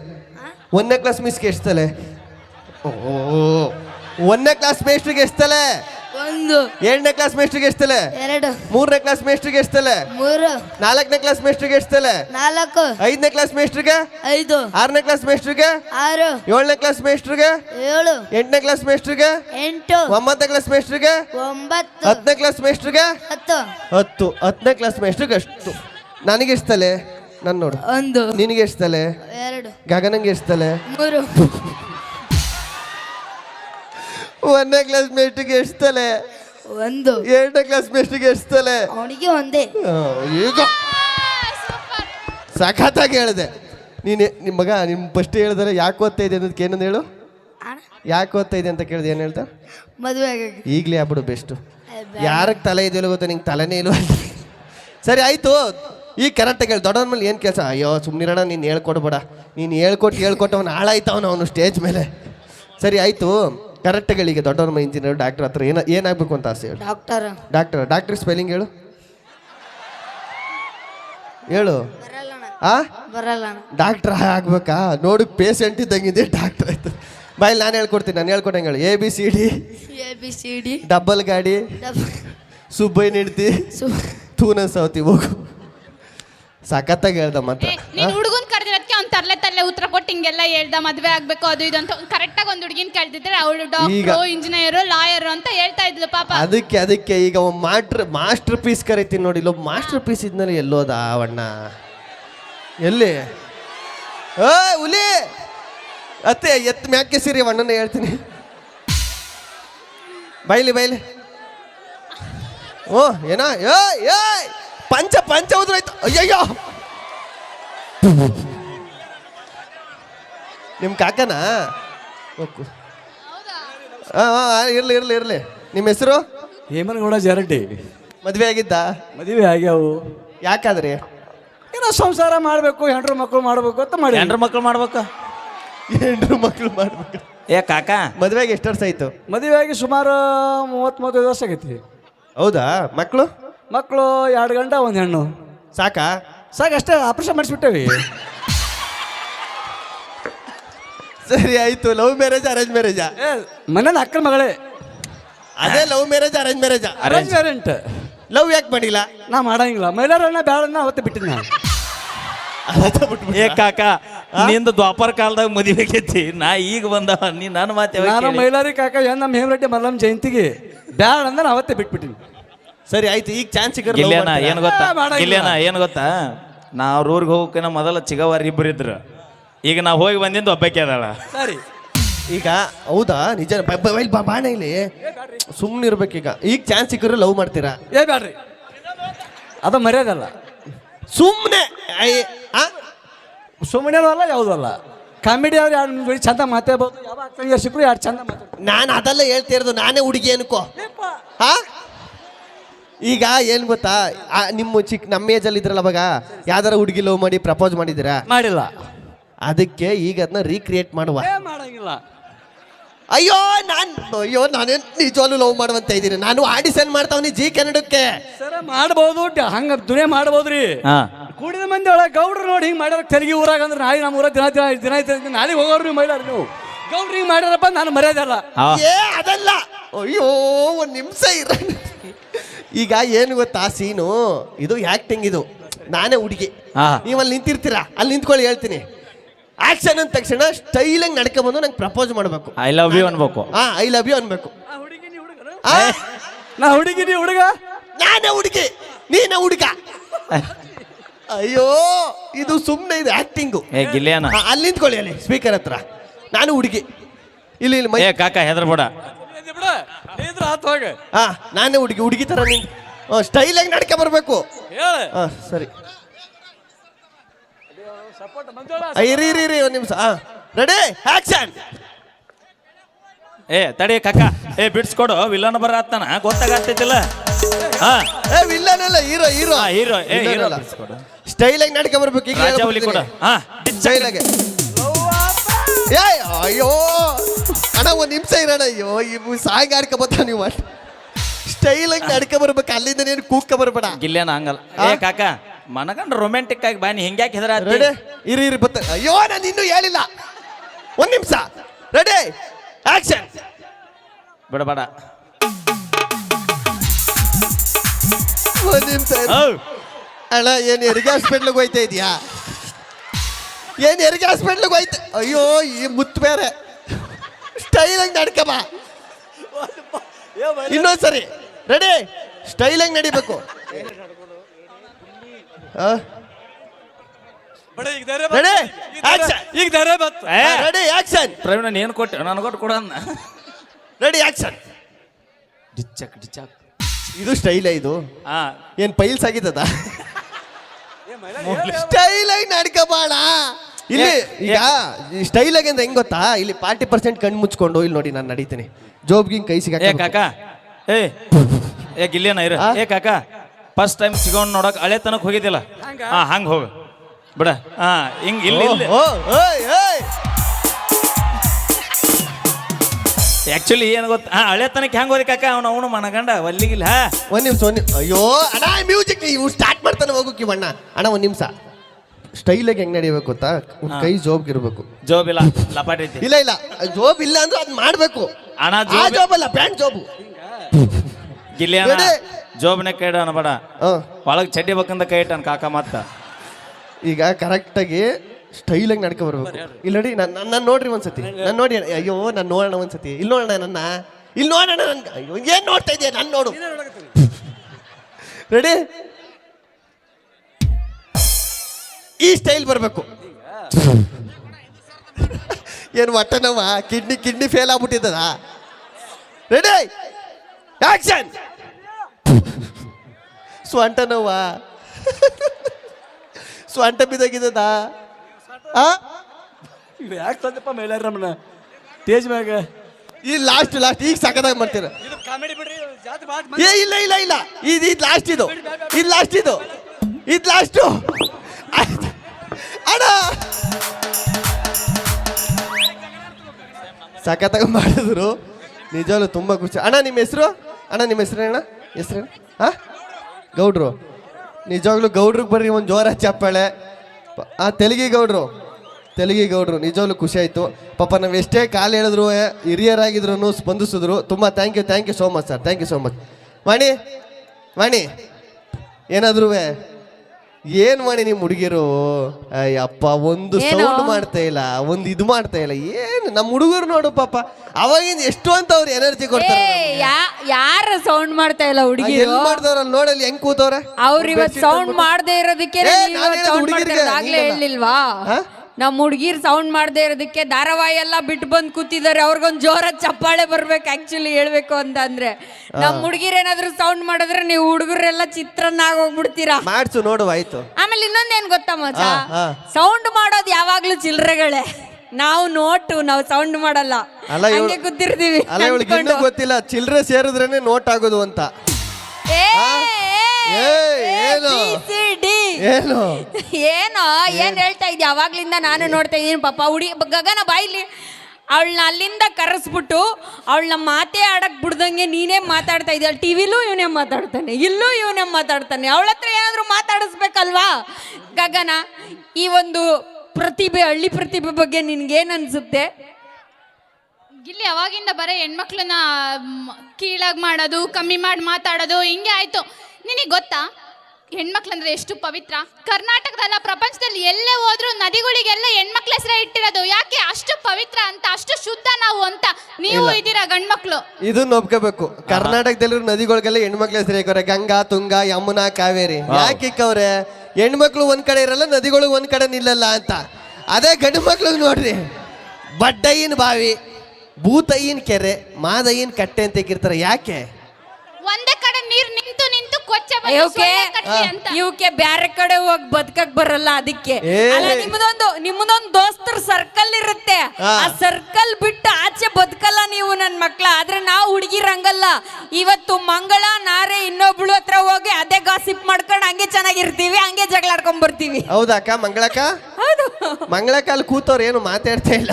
A: ಒಂದನೇ ಕ್ಲಾಸ್ ಮಿಸ್ಗೆ ಎಷ್ಟು ತಲೆ ಓ ಒಂದನೇ ಕ್ಲಾಸ್ ಮೇಸ್ಟ್ರಿಗೆ ಎಷ್ಟು ತಲೆ
F: ಒಂದು
A: ಏಳನೇ ಕ್ಲಾಸ್ ಮೇಸ್ಟ್ರಿಗೆ ಎಷ್ಟು ತಲೆ
F: ಎರಡು
A: ಮೂರನೇ ಕ್ಲಾಸ್ ಮೇಸ್ಟ್ರಿಗೆ ಎಷ್ಟು ತಲೆ
F: ಮೂರು
A: ನಾಲ್ಕನೇ ಕ್ಲಾಸ್ ಮೇಸ್ಟ್ರಿಗೆ ಎಷ್ಟು ತಲೆ
F: ನಾಲ್ಕು
A: ಐದನೇ ಕ್ಲಾಸ್ ಮೇಸ್ಟ್ರಿಗೆ
F: ಐದು
A: ಆರನೇ ಕ್ಲಾಸ್ ಮೇಸ್ಟ್ರಿಗೆ
F: ಆರು
A: ಏಳನೇ ಕ್ಲಾಸ್ ಮೇಸ್ಟ್ರಿಗೆ
F: ಏಳು
A: ಎಂಟನೇ ಕ್ಲಾಸ್ ಮೇಸ್ಟ್ರಿಗೆ
F: ಎಂಟು
A: ಒಂಬತ್ತನೇ ಕ್ಲಾಸ್ ಮೇಸ್ಟ್ರಿಗೆ
F: ಒಂಬತ್ತು
A: ಹತ್ತನೇ ಕ್ಲಾಸ್ ಮೇಸ್ಟ್ರಿಗೆ
F: ಹತ್ತು
A: ಹತ್ತು ಹತ್ತನೇ ಕ್ಲಾಸ್ ಮೇಸ್ಟ್ರಿಗೆ ಅಷ್ಟು ನನಗೆ ಎಷ್ಟು ತಲೆ ನಾನು ನೋಡು
F: ಒಂದು
A: ನಿನಗೆ ಎಷ್ಟು ತಲೆ
F: ಎರಡು
A: ಗಗನಂಗೆ ಎಷ್ಟು ತಲೆ
F: ಮೂರು
A: ಒಂದನೇ ಕ್ಲಾಸ್ ಮೇಟಿಗೆ ಎಷ್ಟು ತಲೆ
F: ಒಂದು.
A: ಎರಡನೇ ಕ್ಲಾಸ್ ಮೇಸ್ಟಿಗೆ ಎಷ್ಟು ತಲೆ
F: ಅವನಿಗೆ ಒಂದೇ.
A: ಆ, ಈಗ. ಸಖತ್ತಾಗಿ ಹೇಳಿದೆ. ನೀನು ನಿಮ್ಮ ಮಗ ನಿಮ್ಮ ಫಸ್ಟ್ ಹೇಳಿದ್ರೆ ಯಾಕೆ ಓದ್ತಾ ಇದೆ ಅನ್ನೋದಕ್ಕೆ ಏನಂದು ಹೇಳು?
F: ಅಣ್ಣ.
A: ಯಾಕೆ ಓದ್ತಾ ಇದೆ ಅಂತ ಕೇಳಿದೆ ಏನು ಹೇಳ್ತಾ?
F: ಮದುವೆ
A: ಈಗಲೇ ಆಗ್ಬಿಡು ಬೆಸ್ಟು ಯಾರಿಗೆ ತಲೆ ಇದೆಯಲ್ಲ ಗೊತ್ತಾ ನಿಂಗೆ ತಲೆನೇ ಇಲ್ವ ಸರಿ ಆಯಿತು. ಈಗ ಕರೆಕ್ಟಾಗಿ ಹೇಳಿ ದೊಡ್ಡವ್ರ ಮೇಲೆ ಏನು ಕೆಲಸ? ಅಯ್ಯೋ ಸುಮ್ಮನಿರೋಣ ನೀನು ಹೇಳ್ಕೊಡ್ಬೇಡ. ನೀನು ಹೇಳ್ಕೊಟ್ಟು ಹೇಳ್ಕೊಟ್ಟು ಅವನು ಹಾಳಾಯ್ತವನು ಅವನು ಸ್ಟೇಜ್ ಮೇಲೆ. ಸರಿ ಆಯಿತು. ಕರೆಕ್ಟಾಗಿ ಹೇಳಿ ಈಗ ದೊಡ್ಡವ್ರ ಇಂಜಿನಿಯರ್ ಡಾಕ್ಟರ್ ಹತ್ರ ಏನ ಏನಾಗಬೇಕು ಅಂತ ಆಸೆ ಹೇಳು.
F: ಡಾಕ್ಟರ್
A: ಡಾಕ್ಟರ್ ಡಾಕ್ಟರ್ ಸ್ಪೆಲ್ಲಿಂಗ್ ಹೇಳು. ಹೇಳು. ಆ?
F: ಬರಲ್ಲ
A: ಡಾಕ್ಟರ್ ಆಗ್ಬೇಕಾ? ನೋಡು ಪೇಷಂಟ್ ಇದ್ದಂಗಿದೆ ಡಾಕ್ಟರ್ ಆಯ್ತು. ಬಾಯ್ ನಾನು ಹೇಳ್ಕೊಡ್ತೀನಿ ನಾನು ಹೇಳ್ಕೊಟ್ಟಂಗೆ ಹೇಳು. A B C D
F: A B C D
A: double ಗಾಡಿ. ಸುಬ್ಬೈ ನಿಡ್ತಿ. ತೂನ ಸೌತಿ ಹೋಗು. ಸಖತ್ತಾಗಿ ಹೇಳ್ದ ಮತ್ತೆ
D: ಉತ್ತರ ಕೊಟ್ಟು ಹಿಂಗೆಲ್ಲ ಹೇಳ್ದ ಮದ್ವೆ ಆಗ್ಬೇಕು ಅದು ಇದು ಅಂತ ಕರೆಕ್ಟಾಗಿ ಒಂದು ಹುಡುಗಿನ ಕೇಳ್ತಿದ್ರೆ ಅವಳು ಡಾಕ್ಟರ್ ಇಂಜಿನಿಯರ್ ಲಾಯರ್ ಅಂತ ಹೇಳ್ತಾ ಇದ್ಲು ಪಾಪ.
A: ಅದಕ್ಕೆ ಅದಕ್ಕೆ ಈಗ ಮಾಸ್ಟರ್ ಮಾಸ್ಟ್ರ್ ಪೀಸ್ ಕರಿತೀನಿ ನೋಡಿ ಇಲ್ಲೊಬ್ಬ ಮಾಸ್ಟರ್ ಪೀಸ್ ಇದ್ನಲ್ಲಿ ಎಲ್ಲೋದ ಅವಣ್ಣ ಎಲ್ಲಿ? ಏ ಹುಲಿ! ಅತ್ತೆ ಎತ್ ಮ್ಯಾಕೆ ಸಿರಿ ಅಣ್ಣನ ಹೇಳ್ತೀನಿ. ಬೈಲಿ ಬೈಲಿ. ಓ ಏನೋ? ಏ ಏಯ್! ಪಂಚ ಪಂಚ ಹೋದ್ರಾಯ್ತು ಅಯ್ಯಯ್ಯೋ! ನಿಮ್ಮ ಕಾಕನಾ? ಓಕೆ ಹಾಂ ಹಾಂ ಇರಲಿ ಇರಲಿ ಇರಲಿ. ನಿಮ್ಮ ಹೆಸರು?
G: ಹೇಮನಗೌಡ ಜಾರಟ್ಟಿ
A: ಮದುವೆ ಆಗಿದ್ದ?
G: ಮದುವೆ ಆಗ್ಯಾವು.
A: ಯಾಕಾದ್ರಿ?
G: ಏನೋ ಸಂಸಾರ ಮಾಡಬೇಕು ಹೆಂಡ್ರು ಮಕ್ಕಳು ಮಾಡಬೇಕು ಅಂತ ಮಾಡಿ
B: ಹೆಂಡ್ರ ಮಕ್ಳು ಮಾಡ್ಬೇಕು?
A: ಹೆಂಡ್ರು ಮಕ್ಕಳು ಮಾಡ್ಬೇಕು.
B: ಏ ಕಾಕ.
A: ಮದುವೆಗೆ ಎಷ್ಟು ವರ್ಷ ಆಯಿತು?
G: ಮದುವೆಯಾಗಿ ಆಗಿ ಸುಮಾರು ಮೂವತ್ತು ಮೂವತ್ತೈದು ವರ್ಷ ಆಗೈತಿ.
A: ಹೌದಾ? ಮಕ್ಕಳು
G: ಮಕ್ಕಳು ಎರಡು ಗಂಟೆ ಒಂದು ಹೆಣ್ಣು.
A: ಸಾಕಾ?
G: ಸಾಕು ಅಷ್ಟೇ ಆಪ್ರೇಷನ್ ಮಾಡಿಸ್ಬಿಟ್ಟೇವಿ.
A: ಸರಿ ಆಯ್ತು. ಲವ್ ಮ್ಯಾರೇಜ್ ಅರೇಂಜ್ ಮ್ಯಾರೇಜಾ
G: ಏ ಮನೇನ ಅಕ್ಕನ ಮಗಳೇ.
A: ಅದೇ love marriage arrange marriage
G: arrange marriage
A: love ಯಾಕೆ ಮಾಡಿಲ್ಲ?
G: ನಾ ಮಾಡಂಗಿಲ್ಲ. ಮೈಲಾರಣ್ಣ ಅವತ್ತು ಅವತ್ತೆ ಬಿಟ್ಟಿನ
B: ಏ ಕಾಕ ನಿಂದು ದ್ವಾಪರ ಕಾಲದಾಗ ಮದುವೆ ಆಗೈತಿ. ನಾ ಈಗ ಬಂದ ನೀ ನನ್ನ ಮಾತೆ
G: ನಾನು ಮೈಲಾರಿ ಕಾಕ ಏನ್ ನಮ್ಮ ಹೇಮರೆಡ್ಡಿ ಮಲ್ಲಮ್ಮ ಜಯಂತಿಗೆ ಬ್ಯಾಡ ಅಂದ್ರೆ ನಾ ಅವತ್ತೆ ಬಿಟ್ಬಿಟ್ಟಿನಿ.
A: ಸರಿ ಆಯ್ತು. ಈಗ ಚಾನ್ಸ್ ಸಿಕ್ಕರೆ
B: ಗಿಲ್ಯಾನ ಏನು ಗೊತ್ತಾ?
G: ಮಾಡಂಗಿಲ್ಲ.
B: ಏನು ಗೊತ್ತಾ? ನಾ ಅವ್ರ ಊರಿಗೆ ಹೋಗಕ್ಕಿನ ಮೊದಲ ಚಿಗವಾರ ಇಬ್ಬರು ಇದ್ರು. ಈಗ ನಾವು ಹೋಗಿ ಬಂದಿಂದ ಒಬ್ಬಾಕಿ ಅದಾಳ.
G: ಸರಿ.
A: ಈಗ ಹೌದಾ? ನಿಜ ಬ- ಬ- ಬೈಲ್ ಬಾ ಬಾಣ ಇಲ್ಲಿ. ಸುಮ್ಮನೆ ಇರ್ಬೇಕೀಗ ಈಗ. ಚಾನ್ಸ್ ಸಿಕ್ಕರೆ ಲವ್ ಮಾಡ್ತೀರಾ?
G: ಏ ಬ್ಯಾಡ್ರಿ. ಅದು ಮರ್ಯಾದಲ್ಲ
A: ಸುಮ್ಮನೆ
G: ಸುಮ್ಮನೆ ಅಲ್ಲ ಹೌದಲ್ಲ ಅಲ್ಲ. ಕಾಮಿಡಿ ಅವ್ರು ಯಾರು ಚಂದ ಮಾತಾಡ್ಬೋದು? ಯಾವ ಸಿಕ್ಕರು ಯಾರು ಚಂದ
A: ನಾನು ಅದೆಲ್ಲ ಹೇಳ್ತಾ ಇರೋದು ನಾನೇ ಹುಡುಗಿ ಅನ್ಕೋ. ಹಾ? ಈಗ ಏನ್ ಗೊತ್ತಾ? ಆ, ನಿಮ್ಮ ಚಿಕ್ಕ ನಮ್ಮ ಏಜಲ್ಲಿ ಇದ್ರಲ್ಲ ಅವಾಗ ಯಾವ್ದಾರ ಹುಡುಗಿ ಲವ್ ಮಾಡಿ ಪ್ರಪೋಸ್ ಮಾಡಿದ್ದೀರಾ?
G: ಮಾಡಿಲ್ಲ.
A: ಅದಕ್ಕೆ ಈಗ ಅದನ್ನ ರೀಕ್ರಿಯೇಟ್ ಮಾಡುವ.
G: ಏ ಮಾಡಂಗಿಲ್ಲ.
A: ಅಯ್ಯೋ ನಾನು ಅಯ್ಯೋ ನಾನೇನು ನಿಜವಾಗ್ಲೂ ಲವ್ ಮಾಡುವಂತ ಇದ್ದೀನಿ. ನಾನು ಆಡಿಷನ್ ಮಾಡ್ತಾವನಿ ಜಿ ಕನ್ನಡಕ್ಕೆ
G: ಸರ ಮಾಡ್ಬೋದು ಡ- ಹಂಗ ದುನಿಯಾ ಮಾಡ್ಬೋದ್ರಿ.
B: ಹಾ.
G: ಕೂಡಿದ ಮಂದಿ ಒಳಗೆ ಗೌಡ್ರು ನೋಡಿ ಹಿಂಗೆ ಮಾಡ್ಯಾರ. ತೆರಿಗೆ ಊರಾಗ ಅಂದ್ರೆ ನಾಳೆ ನಮ್ಮ ಊರಾಗ ದಿನ ದಿನ ದಿನ ಐತೆ ನಾಳೆ ಹೋಗೋರು ನೀವು ಮಾಡ್ಯಾರ ನೀವು. ಗೌಡ್ರು ಹಿಂಗೆ ಮಾಡ್ಯಾರಪ್ಪ ನಾನು ಮರ್ಯಾದಲ್ಲ
B: ಆ,
A: ಏ ಅದಲ್ಲ. ಅಯ್ಯೋ ಒಂದ್ ನಿಮಿಷ ಇರ. ಈಗ ಏನು ಗೊತ್ತಾ ಸೀನು? ಇದು ಆಕ್ಟಿಂಗ್ ಇದು. ನಾನೇ ಹುಡುಗಿ. ನೀವು ಅಲ್ಲಿ ನಿಂತಿರ್ತೀರಾ? ಅಲ್ಲಿ ನಿಂತ್ಕೊಳ್ಳಿ ಹೇಳ್ತೀನಿ. ಆಕ್ಷನ್ ಅಂದ ತಕ್ಷಣ ಸ್ಟೈಲಾಗಿ ನಡ್ಕೊ ಬಂದು ನಂಗೆ ಪ್ರಪೋಸ್ ಮಾಡಬೇಕು.
B: ಐ ಲವ್ ಯು ಅನ್ಬೇಕು.
A: ಹಾ ಐ ಲವ್ ಯು ಅನ್ಬೇಕು. ಆ,
G: ನಾ ಹುಡುಗಿ ನೀ ಹುಡುಗ?
A: ನಾನೇ ಹುಡುಗಿ ನೀನ ಹುಡುಗ. ಅಯ್ಯೋ ಇದು ಸುಮ್ಮನೆ ಇದು ಆಕ್ಟಿಂಗು
B: ಏ ಗಿಲ್ಯಾನ?
A: ಅಲ್ಲಿ ನಿಂತ್ಕೊಳ್ಳಿ ಅಲ್ಲಿ ಸ್ಪೀಕರ್ ಹತ್ರ. ನಾನು ಹುಡುಗಿ. ಇಲ್ಲಿ ಇಲ್ಲಿ ಮೈ
B: ಏ ಕಾಕ ಹೆದರ್ಬೇಡ.
G: ಬಿಡ ಇದ್ರ ಆತ್ ಹೋಗ.
A: ಹಾ ನಾನೇ ಹುಡುಗಿ ಹುಡುಗಿ ತರ ನಿಂತು ಸ್ಟೈಲಾಗಿ ನಡ್ಕೊ ಬರಬೇಕು.
G: ಹೇಳ.
A: ಹಾ ಸರಿ. ಆ, ಇರಿ ಇರಿ ಇರಿ ಒಂದು ನಿಮಿಷ. ರೆಡಿ ಆಕ್ಷನ್
B: ಏ ತಡಿ ಕಾಕ ಏ ಬಿಡ್ಸ್ಕೊಡು ವಿಲನ್ ಬರತ್ತಾನ ಗೊತ್ತಾಗತ್ತಿಲ್ಲ ಹಾ.
A: ಏ ವಿಲ್ಲನ್ ಅಲ್ಲ ಹೀರೋ ಹೀರೋ
B: ಹೀರೋ hero. ಏ, ಹೀರಲ್ಲ ಸ್ಟೈಲ್
A: ಆಗಿ ನಡ್ಕೊ ಬರ್ಬೇಕು ಈಗ
B: ರಾಜಾವಲಿ ಕೂಡ. ಹಾ.
A: ಸ್ಟೈಲಾಗೆ ಏ ಅಯ್ಯೋ. ಅಣ್ಣ ಒಂದು ನಿಮಿಷ ಇರೋಣ ಅಯ್ಯೋ ಇವು ಸಾಂಗ್ ಆಡ್ಕೊ ಬರ್ತಾವ ನೀವು ಸ್ಟೈಲಾಗಿ ನಡ್ಕೊ ಬರ್ಬೇಕು ಅಲ್ಲಿಂದ ನೀನು ಕೂಕ್ಕ ಬರ್ಬೇಡ.
B: ಇಲ್ಲೇನ ಹಂಗಲ್ಲ. ಏ ಕಾಕ. ಮನಗಂಡ್ ರೊಮ್ಯಾಂಟಿಕ್ ಆಗಿ ಬಾನಿ ಹಿಂಗ್ಯಾಕೆ ಹೆದರ
A: ರೆಡಿ ಇರಿ ಇರಿ ಬತ್ತ. ಅಯ್ಯೋ ನಾನು ಇನ್ನೂ ಹೇಳಿಲ್ಲ. ಒಂದ್ ನಿಮಿಷ. ರೆಡಿ ಆಕ್ಷನ್
B: ಬಿಡಬೇಡ
A: ಒಂದ್ ನಿಮಿಷ ಅಣ್ಣ ಏನು ಹೆರಿಗೆ ಹಾಸ್ಪಿಟ್ಲಿಗೆ ಹೋಯ್ತಾ ಇದೆಯಾ? ಏನು ಹೆರಿಗೆ ಹಾಸ್ಪಿಟ್ಲಿಗೆ ಹೋಯ್ತ ಅಯ್ಯೋ ಈ ಮುತ್ತು ಬೇರೆ. ಸ್ಟೈಲಾಗಿ ನಡ್ಕಬ ಇನ್ನೊಂದ್ಸರಿ. ರೆಡಿ ಸ್ಟೈಲಾಗಿ ನಡಿಬೇಕು. ರೆಡಿ? ಆಕ್ಷನ್
G: ಈಗ ಧೈರ್ಯ ಬತ್ತು
A: ರೆಡಿ ಆಕ್ಷನ್
B: ಪ್ರವೀಣ್ ನಾನು ಏನು ಕೊಟ್ಟೆ ನಾನು ಕೊಟ್ಟು ಕೊಡನ್ನ
A: ರೆಡಿ ಆಕ್ಷನ್
B: ಡಿಚ್ಚಕ್ ಡಿಚ್ಚಕ್.
A: ಇದು ಸ್ಟೈಲ ಇದು?
B: ಹಾ
A: ಏನ್ ಪೈಲ್ಸ್ ಆಗಿದ್ದದ? ಸ್ಟೈಲ್ ಆಗಿ ನಡ್ಕಬಾಣ ಇಲ್ಲಿ ಈಗ ಸ್ಟೈಲ್ ಆಗಿ ಅಂದ್ರೆ ಹೆಂಗ್ ಗೊತ್ತಾ? ಇಲ್ಲಿ ಫಾರ್ಟಿ ಪರ್ಸೆಂಟ್ ಕಣ್ಣು ಮುಚ್ಕೊಂಡು ಇಲ್ಲಿ ನೋಡಿ ನಾನು ನಡೀತೀನಿ. ಜೋಬ್ಗಿಂಗ್ ಕೈ ಸಿಗ
B: ಏ ಕಾಕ. ಏ. ಏ ಗಿಲ್ಲಿಯನ ಇರ? ಏ ಕಾಕ. ಫಸ್ಟ್ ಟೈಮ್ ಸಿಗೋಣ ನೋಡಕ್ ಹಳೆ ತನಕ ಹೋಗಿದ್ದಿಲ್ಲ ಹಾ ಹಂಗ ಹೋಗ. ಬಿಡ. ಹಾ ಹಿಂಗ್ ಇಲ್ಲಿ ಆಕ್ಚುಲಿ ಏನು ಗೊತ್ತಾ ಹಾ ಹಳೆ ತನಕ ಹೆಂಗ್ ಹೋದಿ ಕಾಕ? ಅವನು ಅವನು ಮನಗಂಡ ಒಲ್ಲಿಗಿಲ್ಲ.
A: ಒಂದ್ ನಿಮಿಷ ಒಂದ್ ಅಯ್ಯೋ ಅಣ್ಣ ಮ್ಯೂಸಿಕ್ ಇವು ಸ್ಟಾರ್ಟ್ ಮಾಡ್ತಾನೆ ಹೋಗೋಕೆ ಅಣ್ಣ. ಅಣ್ಣ ಒಂದ್ ನಿಮಿಷ. ಸ್ಟೈಲ್ ಆಗಿ ಹೆಂಗ್ ನಡಿಬೇಕು ಗೊತ್ತಾ? ಒಂದ್ ಕೈ ಜೋಬ್ ಇರ್ಬೇಕು.
B: ಜೋಬ್ ಇಲ್ಲ [laughs] ಲಪಾಟ್ ಐತಿ.
A: ಇಲ್ಲ ಇಲ್ಲ. ಜೋಬ್ ಇಲ್ಲ ಅಂದ್ರೆ ಅದ್ ಮಾಡ್ಬೇಕು.
B: ಅಣ್ಣ
A: ಆ
B: ಜೋಬ್
A: ಜೋಬ್ ಅಲ್ಲ ಪ್ಯಾಂಟ್ ಜೋಬ್ ಬಿಡಿ.
B: ಜೋಬ್ನ ಕೈ ಇಡ ಅನ್ಬೇಡ
A: ಹ.
B: ಒಳಗೆ ಚಡ್ಡಿ ಬೇಕಂದ ಕೈ ಇಟ್ಟಾನ ಕಾಕ ಮತ್ತ.
A: ಈಗ ಕರೆಕ್ಟಾಗಿ ಸ್ಟೈಲಾಗಿ ನಡ್ಕೊ ಬರ್ಬೇಕು. ಇಲ್ಲಿ ನೋಡಿ ನನ್ನ ನೋಡ್ರಿ ಒಂದ್ಸತಿ. ನನ್ನ ನೋಡಿ. ಅಯ್ಯೋ ನಾನು ನೋಡೋಣ ಒಂದ್ಸತಿ. ಇಲ್ಲಿ ನೋಡೋಣ ನನ್ನ. ಇಲ್ಲಿ ನೋಡೋಣ ನನ್ ಅಯ್ಯೋ ಏನ್ ನೋಡ್ತಾ ಇದೆಯಾ ನನ್ನ ನೋಡು. ರೆಡಿ ಈ ಸ್ಟೈಲ್ ಬರಬೇಕು. ಏನು ಒಟ್ಟನವ ಕಿಡ್ನಿ ಕಿಡ್ನಿ ಫೇಲ್ ಆಗ್ಬಿಟ್ಟಿದ್ದದ? ರೆಡಿ ಆಕ್ಷನ್ ಸ್ವಂಟ ನೋವಾ ಸ್ವಂಟ ಬಿದ್ದಾಗಿದ್ದದ
G: ಯಾಕೆ ತಂದಪ್ಪ ಮೈಲಾರ ನಮ್ಮನ್ನ? ತೇಜ್ ಮ್ಯಾಗ.
A: ಈ ಲಾಸ್ಟ್ ಲಾಸ್ಟ್ ಈಗ ಸಖತ್ತಾಗಿ ಮಾಡ್ತೀರ. ಏ ಇಲ್ಲ ಇಲ್ಲ ಇಲ್ಲ. ಇದು ಇದು ಲಾಸ್ಟ್ ಇದು. ಇದು ಲಾಸ್ಟ್ ಇದು. ಇದು ಲಾಸ್ಟು ಅಣ್ಣ. ಸಖತ್ತಾಗಿ ಮಾಡಿದ್ರು. ನಿಜವಾಗ್ಲೂ ತುಂಬ ಖುಷಿ. ಅಣ್ಣ ನಿಮ್ಮ ಹೆಸರು? ಅಣ್ಣ ನಿಮ್ಮ ಹೆಸರು ಅಣ್ಣ ಹೆಸರು? ಹಾ ಗೌಡ್ರು. ನಿಜವಾಗ್ಲೂ ಗೌಡ್ರಿಗೆ ಬರ್ರಿ, ಒಂದು ಜೋರ ಚಪ್ಪಾಳೆ. ಆ, ತೆಲುಗಿ ಗೌಡ್ರು. ತೆಲುಗಿ ಗೌಡ್ರು, ನಿಜವಾಗ್ಲೂ ಖುಷಿ ಆಯಿತು. ಪಾಪ ನಾವು ಎಷ್ಟೇ ಕಾಲು ಹೇಳಿದ್ರು ಹಿರಿಯರಾಗಿದ್ರು ಸ್ಪಂದಿಸಿದ್ರು. ತುಂಬ thank you thank you so much sir thank you so much Vani Vani. ಏನಾದ್ರೂ ಏನ್ ಮಾಡಿ ನಿಮ್ ಹುಡುಗಿರು? ಅಯ್ಯಪ್ಪ ಒಂದು ಸೌಂಡ್ ಮಾಡ್ತಾ ಇಲ್ಲ ಒಂದ್ ಇದು ಮಾಡ್ತಾ ಇಲ್ಲ. ಏನು? ನಮ್ ಹುಡುಗರು ನೋಡು ಪಾಪ ಅವಾಗಿಂದ ಎಷ್ಟು ಅಂತ ಅವ್ರು ಎನರ್ಜಿ ಕೊಡ್ತಾರೆ
E: ಯಾರ ಸೌಂಡ್ ಮಾಡ್ತಾ ಇಲ್ಲ ಹುಡುಗಿ
A: ಎಲ್ ಮಾಡ್ತಾವ್ರ ನೋಡಲ್ಲಿ ಹೆಂಗ್ ಕೂತವ್ರೆ?
E: ಅವ್ರ ಇವತ್ ಸೌಂಡ್ ಮಾಡದೇ ಇರೋದಕ್ಕೆ
A: ಹುಡುಗಿರ್ಗೆ,
E: ಆಗ್ಲೇ ಹೇಳಿಲ್ವಾ? ನಮ್ಮ ಹುಡುಗಿರ್ ಸೌಂಡ್ ಮಾಡದೇ ಇರೋದಕ್ಕೆ ಧಾರಾವಾಹಿ ಎಲ್ಲ ಬಿಟ್ಟು ಬಂದು ಕೂತಿದ್ದಾರೆ. ಅವ್ರಿಗೊಂದು ಜೋರ ಚಪ್ಪಾಳೆ ಬರ್ಬೇಕು ಆಕ್ಚುಲಿ ಹೇಳ್ಬೇಕು ಅಂತ ಅಂದ್ರೆ ನಮ್ಮ ಹುಡುಗಿರ್ ಏನಾದ್ರು ಸೌಂಡ್ ಮಾಡಿದ್ರೆ ನೀವು ಹುಡುಗರೆಲ್ಲ ಚಿತ್ರನ್ನ ಆಗೋಗ್ಬಿಡ್ತೀರಾ?
A: ಮಾಡ್ಸು ನೋಡು ಆಯ್ತು.
E: ಆಮೇಲೆ ಇನ್ನೊಂದೇನ್ ಗೊತ್ತಾ ಮಜ?
A: ಹಾ.
E: ಸೌಂಡ್ ಮಾಡೋದು ಯಾವಾಗ್ಲೂ ಚಿಲ್ರೆಗಳೇ. ನಾವು ನೋಟು ನಾವು ಸೌಂಡ್ ಮಾಡಲ್ಲ.
A: ಅಲ್ಲ ಇವ್ಳು-
E: ಹಂಗೆ ಕೂತಿರ್ತೀವಿ
A: ಅಲ್ಲ ಇವಳಿಗೆ ಇನ್ನೂ
E: ಅಂದ್ಕೊಂಡು.
A: ಗೊತ್ತಿಲ್ಲ ಚಿಲ್ಲರೆ ಸೇರಿದ್ರೇನೆ ನೋಟ್ ಆಗೋದು ಅಂತ.
E: ಏ,
A: ಏನು? ಏನು?
E: ಏನೋ ಏನ್ ಹೇಳ್ತಾ ಇದ್ದೆ ಅವಾಗ್ಲಿಂದ ನಾನು ನೋಡ್ತಾ ಇದ್ದೀನಿ ಪಾಪ. ಹುಡಿ ಗಗನ ಬಾಯಿಲಿ ಅವಳನ್ನ ಅಲ್ಲಿಂದ ಕರೆಸ್ಬಿಟ್ಟು ಅವಳನ್ನ ಮಾತೇ ಆಡಕ್ ಬಿಡ್ದಂಗೆ ನೀನೇ ಮಾತಾಡ್ತಾ ಇದ್ದ ಟಿವಿಲೂ ಇವನೇ ಮಾತಾಡ್ತಾನೆ ಇಲ್ಲೂ ಇವನೇ ಮಾತಾಡ್ತಾನೆ. ಅವಳ ಹತ್ರ ಏನಾದ್ರು ಮಾತಾಡಿಸ್ಬೇಕಲ್ವಾ? ಗಗನ ಈ ಒಂದು ಪ್ರತಿಭೆ ಹಳ್ಳಿ ಪ್ರತಿಭೆ ಬಗ್ಗೆ ನಿನ್ಗೇನ್ ಅನ್ಸುತ್ತೆ?
D: ಇಲ್ಲಿ ಅವಾಗಿಂದ ಬರೀ ಹೆಣ್ಮಕ್ಳನ್ನ ಕೀಳಾಗ್ ಮಾಡೋದು ಕಮ್ಮಿ ಮಾಡಿ ಮಾತಾಡೋದು ಹಿಂಗೆ ಆಯ್ತು. ನಿನಗೆ ಗೊತ್ತಾ? ಹೆಣ್ಮಕ್ಳಂದ್ರೆ ಎಷ್ಟು ಪವಿತ್ರ. ಕರ್ನಾಟಕದಲ್ಲ ಪ್ರಪಂಚದಲ್ಲಿ ಎಲ್ಲೇ ಹೋದ್ರು ನದಿಗಳಿಗೆಲ್ಲ ಹೆಣ್ಮಕ್ಳ ಹೆಸರೇ ಇಟ್ಟಿರೋದು. ಯಾಕೆ ಅಷ್ಟು ಪವಿತ್ರ ಅಂತ ಅಷ್ಟು ಶುದ್ಧ ನಾವು ಅಂತ ನೀವು
A: ಇಲ್ಲ.
D: ಇದ್ದೀರಾ ಗಂಡ್ಮಕ್ಳು?
A: ಇದನ್ನ ಒಪ್ಕೋಬೇಕು. ಕರ್ನಾಟಕದಲ್ಲಿರೋ ನದಿಗಳಿಗೆಲ್ಲ ಹೆಣ್ಮಕ್ಳ ಹೆಸರು ಇಕ್ಕವ್ರೆ ಗಂಗಾ ತುಂಗಾ ಯಮುನಾ ಕಾವೇರಿ. ಯಾಕೆ ಇಕ್ಕವ್ರೆ ಹೆಣ್ಮಕ್ಳು ಒಂದ್ ಕಡೆ ಇರಲ್ಲ ನದಿಗಳು ಒಂದ್ ಕಡೆ ನಿಲ್ಲಲ್ಲ ಅಂತ. ಅದೇ ಗಂಡು ಮಕ್ಳು ನೋಡ್ರಿ. ಬಡ್ಡಯ್ಯನ ಬಾವಿ ಭೂತಯ್ಯನ ಕೆರೆ ಮಾದಯ್ಯನ ಕಟ್ಟೆ ಅಂತ ಇಕ್ಕಿರ್ತಾರೆ. ಯಾಕೆ
D: ಒಂದೇ ಕಡೆ ನೀರ್ ನಿಂತು ನಿಂತು ಕೊಚ್ಚ ಬಂದು
E: ಇವಕ್ಕೆ ಬ್ಯಾರೆ ಕಡೆ ಹೋಗಿ ಬದುಕಕ್ ಬರಲ್ಲ ಅದಕ್ಕೆ. ಅಲ್ಲ ನಿಮ್ಮದೊಂದು ನಿಮ್ಮದೊಂದು ದೋಸ್ತರ ಸರ್ಕಲ್ ಇರುತ್ತೆ. ಆ ಸರ್ಕಲ್ ಬಿಟ್ಟು ಆಚೆ ಬದುಕಲ್ಲ ನೀವು ನನ್ ಮಕ್ಳ. ಆದ್ರೆ ನಾವು ಹುಡುಗಿರಂಗಲ್ಲ. ಇವತ್ತು ಮಂಗಳ ನಾರೆ ಇನ್ನೊಬ್ಳು ಹತ್ರ ಹೋಗಿ ಅದೇ ಗಾಸಿಪ್ ಮಾಡ್ಕೊಂಡು ಹಂಗೆ ಚೆನ್ನಾಗಿರ್ತೀವಿ ಹಂಗೆ ಜಗಳ ಆಡ್ಕೊಂಡ್ ಬರ್ತೀವಿ
A: ಅಕ್ಕ ಮಂಗಳಕ್ಕ?
E: ಹೌದು.
A: ಮಂಗಳಕ್ಕ ಅಲ್ಲಿ ಕೂತವ್ರು ಏನು ಮಾತಾಡ್ತಾ ಇಲ್ಲ?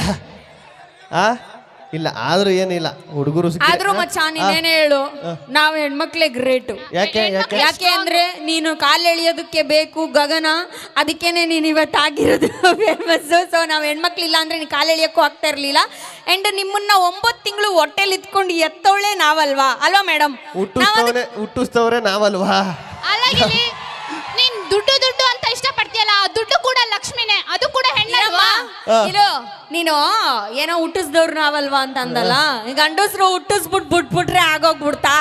A: ಆ? ಇಲ್ಲ ಆದ್ರೂ ಏನಿಲ್ಲ ಹುಡುಗರು
E: ಆದ್ರೂ ಮಚ್ಚ ನೀನೇನೇ ಹೇಳು ನಾವು ಹೆಣ್ಮಕ್ಳೇ ಗ್ರೇಟ್
A: ಯಾಕೆ ಯಾಕೆ?
E: ಯಾಕೆ ಅಂದ್ರೆ ನೀನು ಕಾಲು ಎಳಿಯೋದಕ್ಕೆ ಬೇಕು ಗಗನ ಅದಕ್ಕೇನೆ ನೀನ್ ಇವತ್ತು ಆಗಿರೋದು ಫೇಮಸ್ [laughs] ಸೊ ನಾವು ಹೆಣ್ಮಕ್ಳು ಇಲ್ಲ ಅಂದ್ರೆ ನೀನು ಕಾಲು ಎಳಿಯೋಕ್ಕೂ ಆಗ್ತಾ ಇರ್ಲಿಲ್ಲ. ಅಂಡ್ ನಿಮ್ಮನ್ನ ಒಂಬತ್ತು ತಿಂಗಳು ಹೊಟ್ಟೆಲಿ ಇತ್ಕೊಂಡು ಎತ್ತವಳೆ ನಾವಲ್ವಾ? ಅಲ್ವಾ ಮೇಡಮ್
A: ಹುಟ್ಟಿಸ್ತವ್ರೆ ನಾವಲ್ವಾ?
D: ಅಲ್ಲ ನೀನ್ ದುಡ್ಡು ದುಡ್ಡು ಅಂತ ಇಷ್ಟಪಡ್ತೀಯಲ್ಲ ಆ ದುಡ್ಡು ಕೂಡ ಲಕ್ಷ್ಮಿನೇ ಅದು ಕೂಡ ಹೆಣ್ಣಲ್ವಾ
A: ಆ.
E: ನೀನು ಏನೋ ಹುಟ್ಟಿಸ್ದವ್ರು ನಾವಲ್ವಾ ಅಂತ ಅಂದಲ್ಲ ಗಂಡಸ್ರು ಹುಟ್ಟಿಸ್ಬಿಟ್ ಬಿಟ್ಬಿಟ್ರೆ ಆಗೋಗ್ಬಿಡ್ತಾ?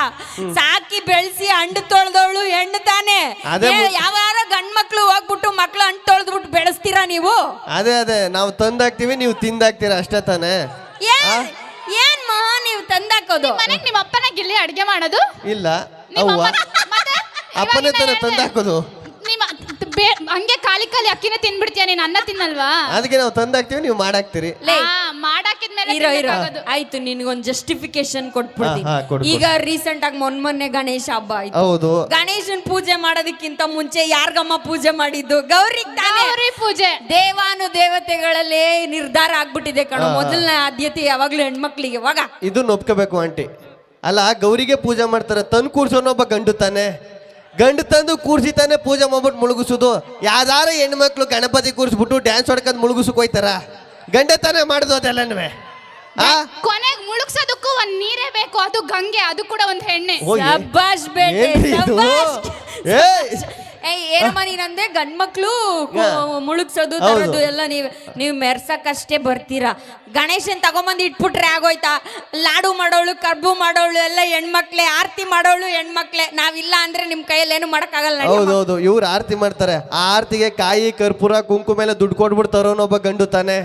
E: ಸಾಕಿ ಬೆಳೆಸಿ ಹಣ್ಣು ತೊಳ್ದವಳು ಹೆಣ್ಣು ತಾನೆ.
A: ಅದೇ
E: ಯಾವಾರ ಗಂಡ್ ಮಕ್ಳು ಹೋಗ್ಬಿಟ್ಟು ಮಕ್ಳು ಹಣ್ಣು ತೊಳ್ದ್ಬಿಟ್ಟು ಬೆಳೆಸ್ತೀರಾ ನೀವು?
A: ಅದೇ ಅದೇ ನಾವು ತಂದಾಕ್ತಿವಿ ನೀವು ತಿಂದಾಕ್ತೀರಾ ಅಷ್ಟೇ ತಾನೇ?
E: ಏನ್ ಏನ್ ಮಹಾ ನೀವು ತಂದಾಕೋದು?
D: ಮನೆಗ್ ನಿಮ್ಮ ಅಪ್ಪನ ಗಿಲ್ಲಿ ಅಡ್ಗೆ ಮಾಡೋದು?
A: ಇಲ್ಲ ಅವ್ವ. ಅಪ್ಪನೇ ತಾನೇ ತಂದಾಕೋದು.
D: ಬೇ- ಹಂಗೆ ಖಾಲಿ ಖಾಲಿ ಅಕ್ಕಿನ ತಿನ್ಬಿಡ್ತೀಯ ನೀನ್ ಅನ್ನ ತಿನ್ನಲ್ವಾ?
A: ಅದಕ್ಕೆ ನಾವು ತಂದಾಕ್ತೀವಿ ನೀವು ಮಾಡಾಕ್ತೀರಿ.
E: ಲೇ.
D: ಆ, ಮಾಡಾಕಿದ್ಮೇಲೆ
E: ಇರೋ ಇರೋ.
D: ತಿನ್ನಕ್ಕಾಗೋದು.
E: ಆಯ್ತು ನಿನ್ಗೊಂದ್ ಜಸ್ಟಿಫಿಕೇಶನ್
A: ಹಾ, ಹಾ,
E: ಕೊಟ್ಬಿಡ್ತೀನಿ
A: ಕೊಡು,
E: ಈಗ ರೀಸೆಂಟ್ ಆಗಿ ಮೊನ್ ಮೊನ್ನೆ ಗಣೇಶ ಹಬ್ಬ ಆಯ್ತು.
A: ಹೌದು.
E: ಗಣೇಶನ್ ಪೂಜೆ ಮಾಡೋದಕ್ಕಿಂತ ಮುಂಚೆ ಯಾರ್ಗಮ್ಮ ಪೂಜೆ ಮಾಡಿದ್ದು? ಗೌರಿ ತಾನೇ.
D: ಗೌರಿ ಪೂಜೆ.
E: ದೇವಾನು ದೇವತೆಗಳಲ್ಲೇ ನಿರ್ಧಾರ ಆಗ್ಬಿಟ್ಟಿದೆ ಕಣೋ ಮೊದಲನೇ ಆದ್ಯತೆ ಯಾವಾಗ್ಲೂ ಹೆಣ್ಮಕ್ಳಿಗೆ. ವಾಗ
A: ಇದನ್ನ ಒಪ್ಕೋಬೇಕು ಆಂಟಿ. ಅಲ್ಲ ಗೌರಿಗೆ ಪೂಜೆ ಮಾಡ್ತಾರೆ ತಂದು ಕೂರ್ಸೋನೊಬ್ಬ ಗಂಡು ತಾನೆ. ಗಂಡು ತಂದು ಕೂರ್ಸಿ ತಾನೆ ಪೂಜೆ ಮಾಡ್ಬಿಟ್ಟು ಮುಳುಗಿಸೋದು. ಯಾವ್ದಾರ ಹೆಣ್ಮಕ್ಳು ಗಣಪತಿ ಕೂರಿಸ್ಬಿಟ್ಟು ಡ್ಯಾನ್ಸ್ ಹೊಡ್ಕೊಂಡು ಮುಳುಗಿಸಕ್ ಹೋಯ್ತಾರ? ಗಂಡ ತಾನೆ ಮಾಡುದು ಅದೆಲ್ಲನೂ ಆ?
D: ಕೊನೆಗೆ ಮುಳುಗ್ಸೋದಕ್ಕೂ ಒಂದ್ ನೀರೇ ಬೇಕು ಅದು ಗಂಗೆ ಅದು ಕೂಡ ಒಂದ್ ಹೆಣ್ಣೆ.
A: ಓ, ಏ-
E: ಬೇಟೆ
A: ಏನ್ರಿ ಇದು?
E: ಏನಮ್ಮ ನೀನಂದೆ? ಗಂಡ್ ಮಕ್ಳು. ಮುಳುಗ್ಸೋದು. ತರೋದು ಎಲ್ಲ ನೀವ್ ನೀವು ಮೆರ್ಸಕ್ಕಷ್ಟೇ ಬರ್ತೀರಾ? ಗಣೇಶನ್ ತಗೊಂಬಂದು ಇಟ್ಬಿಟ್ರೆ ಆಗೋಯ್ತಾ? ಲಾಡು ಮಾಡೋಳು ಕರ್ಬು ಮಾಡೋಳು ಎಲ್ಲ ಹೆಣ್ಮಕ್ಳೆ ಆರತಿ ಮಾಡೋಳು ಹೆಣ್ಮಕ್ಳೆ. ನಾವಿಲ್ಲ ಅಂದ್ರೆ ನಿಮ್ ಕೈಯಲ್ಲಿ ಏನು ಮಾಡಕ್ಕಾಗಲ್ಲ.
A: ಹೌದೌದು. ಇವ್ರು ಆರತಿ ಮಾಡ್ತಾರೆ. ಆ ಆರತಿಗೆ ಕಾಯಿ ಕರ್ಪೂರ ಕುಂಕುಮ ಎಲ್ಲ ದುಡ್ಡು ಒಬ್ಬ ಗಂಡು ತಾನೆ.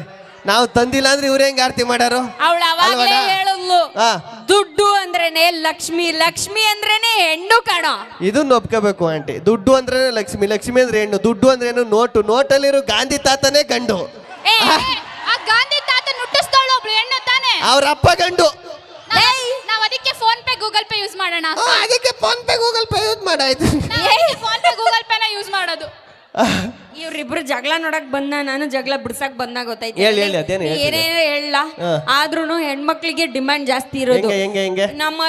A: ನಾವು ತಂದಿಲ್ಲ ಅಂದ್ರೆ ಇವ್ರು ಹೆಂಗ್ ಆರತಿ ಮಾಡಾರು?
E: ಅವಳು ಅವಾಗಲೇ
A: ಅಲ್ವಣ್ಣ?
E: ಹೇಳದ್ಲು
A: ಹಾ.
E: ದುಡ್ಡು ಅಂದ್ರೇನೆ ಲಕ್ಷ್ಮಿ ಲಕ್ಷ್ಮಿ ಅಂದ್ರೇನೆ ಹೆಣ್ಣು ಕಣೋ.
A: ಇದನ್ನ ಒಪ್ಕೋಬೇಕು ಆಂಟಿ. ದುಡ್ಡು ಅಂದ್ರೆ ಲಕ್ಷ್ಮಿ ಲಕ್ಷ್ಮಿ ಅಂದ್ರೆ ಹೆಣ್ಣು ದುಡ್ಡು ಅಂದ್ರೆ ಏನು ನೋಟು. ನೋಟಲ್ಲಿರೋ ಗಾಂಧಿ ತಾತನೇ ಗಂಡು.
D: ಏ, ಆ ಗಾಂಧಿ ತಾತ ನುಟ್ಟಿಸ್ತಾಳು ಒಬ್ಳು ಹೆಣ್ಣು ತಾನೆ?
A: ಅವ್ರ ಅಪ್ಪ ಗಂಡು.
D: ನಾವ್- ನಾವ್ ಅದಕ್ಕೆ PhonePe Google pay use ಮಾಡೋಣ.
A: ಆ, ಅದಕ್ಕೆ PhonePe Google pay use ಮಾಡಾಯ್ತು.
D: ಫೋನ್ ಪೇ ಗೂಗಲ್ ಪೇನ ಯೂಸ್ ಮಾಡೋದು.
E: ಇವ್ರಿಬ್ರು ಜಗಳ ನೋಡಕ್ ಬಂದ ನಾನು ಜಗಳ ಬಿಡ್ಸಕ್ ಬಂದಾಗ ಗೊತ್ತಾಯ್ತು.
A: ಹೇಳಿ, ಹೇಳಿ, ಅದೇನು ಹೇಳ್ತಿದ್ದೆ?
E: ಏನೇನು ಹೇಳ
A: ಹಾ.
E: ಆದ್ರೂನು ಹೆಣ್ಮಕ್ಳಿಗೆ ಡಿಮ್ಯಾಂಡ್ ಜಾಸ್ತಿ ಇರೋದು.
A: ಹೆಂಗೆ ಹೆಂಗೆ ಹೆಂಗೆ?
E: ನಮ್ಮ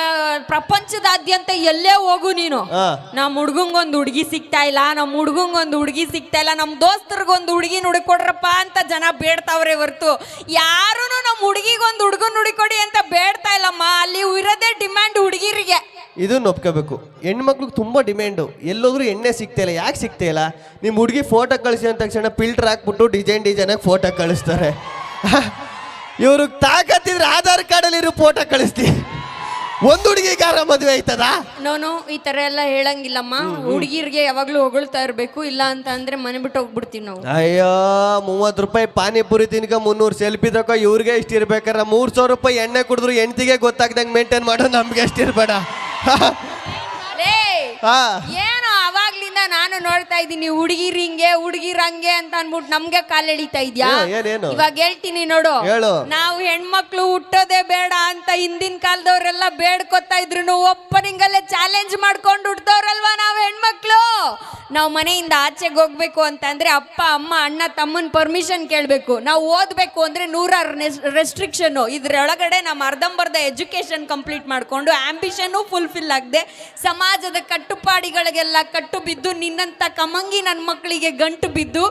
E: ಪ್ರಪಂಚದಾದ್ಯಂತ ಎಲ್ಲೇ ಹೋಗು ನೀನು.
A: ಹಾ.
E: ನಮ್ಮ ಹುಡ್ಗಂಗೊಂದು ಹುಡುಗಿ ಸಿಗ್ತಾ ಇಲ್ಲ ನಮ್ಮ ಹುಡ್ಗಂಗೊಂದು ಹುಡುಗಿ ಸಿಗ್ತಾ ಇಲ್ಲ ನಮ್ಮ ದೋಸ್ತರಿಗೊಂದು ಹುಡುಗಿ ಹುಡುಕೊಡ್ರಪ್ಪ ಅಂತ ಜನ ಬೇಡ್ತಾವ್ರೆ ಹೊರ್ತು. ಯಾರೂ ನಮ್ಮ ಹುಡುಗಿಗೊಂದು ಹುಡುಗನ್ ಹುಡುಕೊಡಿ ಅಂತ ಬೇಡ್ತಾ ಇಲ್ಲಮ್ಮ. ಅಲ್ಲಿ ಇರೋದೇ ಡಿಮ್ಯಾಂಡ್ ಹುಡುಗಿರಿಗೆ.
A: ಇದನ್ನ ಒಪ್ಕೋಬೇಕು. ಹೆಣ್ಮಕ್ಳಿಗೆ ತುಂಬ ಡಿಮ್ಯಾಂಡು. ಎಲ್ಲೋದ್ರೂ ಎಣ್ಣೆ ಸಿಗ್ತಾ ಇಲ್ಲ. ಯಾಕೆ ಸಿಗ್ತಾ ಇಲ್ಲ? ನಿಮ್ಮ ಹುಡುಗಿ ಫೋಟೋ ಕಳಿಸಿ ಅಂದ ತಕ್ಷಣ ಫಿಲ್ಟರ್ ಹಾಕ್ಬಿಟ್ಟು ಡಿಸೈನ್ ಡಿಸೈನಾಗಿ ಫೋಟೋ ಕಳಿಸ್ತಾರೆ. [laughs] ಇವ್ರಿಗೆ ತಾಕತ್ತಿದ್ರೆ ಆಧಾರ್ ಕಾರ್ಡಲ್ಲಿ ಇರೋ ಫೋಟೋ ಕಳಿಸ್ತೀವಿ ಒಂದು ಹುಡುಗಿಗಾರ ಮದುವೆ ಆಯ್ತದ?
E: ನಾನು ಈ ತರ ಎಲ್ಲ ಹೇಳಂಗಿಲ್ಲಮ್ಮ. ಹುಡುಗಿರ್ಗೆ ಯಾವಾಗ್ಲೂ ಹೊಗಳ್ತಾ ಇರ್ಬೇಕು. ಇಲ್ಲ ಅಂತ ಅಂದ್ರೆ ಮನೆ ಬಿಟ್ಟು ಹೋಗ್ಬಿಡ್ತೀವಿ ನಾವು.
A: ಅಯ್ಯೋ ಮೂವತ್ತು ರೂಪಾಯಿ ಪಾನಿಪುರಿ ತಿನ್ಕ ಮುನ್ನೂರು ಸೆಲ್ಫಿ ತಕೋ ಇವ್ರಿಗೆ ಇಷ್ಟ ಇರ್ಬೇಕಾರ ಮೂರು ಸಾವಿರ ರೂಪಾಯಿ ಎಣ್ಣೆ ಕುಡಿದ್ರು ಹೆಂಡತಿಗೆ ಗೊತ್ತಾಗ್ದಂಗೆ ಮೇಂಟೈನ್ ಮಾಡೋ ನಮ್ಗೆ
E: ಲೇ
A: ಹಾ
E: ಏನು ಅವಾಗ್ಲಿಂದ ನಾನು ನೋಡ್ತಾ ಇದ್ದೀನಿ ಹುಡುಗಿರ್ ಹಿಂಗೆ ಹುಡುಗಿರ್ ಹಂಗೆ ಅಂತ ಅನ್ಬಿಟ್ಟು ನಮ್ಗೆ ಕಾಲ್ ಎಳಿತಾ ಇದ್ಯಾ?
A: ಏ, ಏನೇನು?
E: ಇವಾಗ ಹೇಳ್ತೀನಿ ನೋಡು.
A: ಹೇಳು.
E: ನಾವು ಹೆಣ್ಮಕ್ಳು ಹುಟ್ಟೋದೇ ಬೇಡ ಅಂತ ಹಿಂದಿನ ಕಾಲದವ್ರೆಲ್ಲ ಬೇಡ್ಕೊತಾ ಇದ್ರು ಅಲ್ಲೇ ಚಾಲೆಂಜ್ ಮಾಡ್ಕೊಂಡು ಹುಟ್ಟದವ್ರಲ್ವಾ ನಾವು ಹೆಣ್ಮಕ್ಳು? ನಾವು ಮನೆಯಿಂದ ಆಚೆಗೆ ಹೋಗ್ಬೇಕು ಅಂತಂದ್ರೆ ಅಪ್ಪ ಅಮ್ಮ ಅಣ್ಣ ತಮ್ಮನ ಪರ್ಮಿಷನ್ ಕೇಳಬೇಕು. ನಾವು ಓದ್ಬೇಕು ಅಂದ್ರೆ ನೂರಾರು ರೆಸ್ಟ್ರಿಕ್ಷನ್ ಇದ್ರೊಳಗಡೆ ನಮ್ಮ ಅರ್ಧಂಬರ್ಧ ಎಜುಕೇಶನ್ ಕಂಪ್ಲೀಟ್ ಮಾಡ್ಕೊಂಡು ಆಂಬಿಷನ್ ಫುಲ್ಫಿಲ್ ಆಗದೆ ಸಮಾಜದ ಕಟ್ಟುಪಾಡಿಗಳಿಗೆಲ್ಲ ಕಟ್ಟು ಬಿದ್ದು ನಿನ್ನಂತ ಕಮಂಗಿ ನನ್ನ ಮಕ್ಕಳಿಗೆ ಗಂಟು ಬಿದ್ದು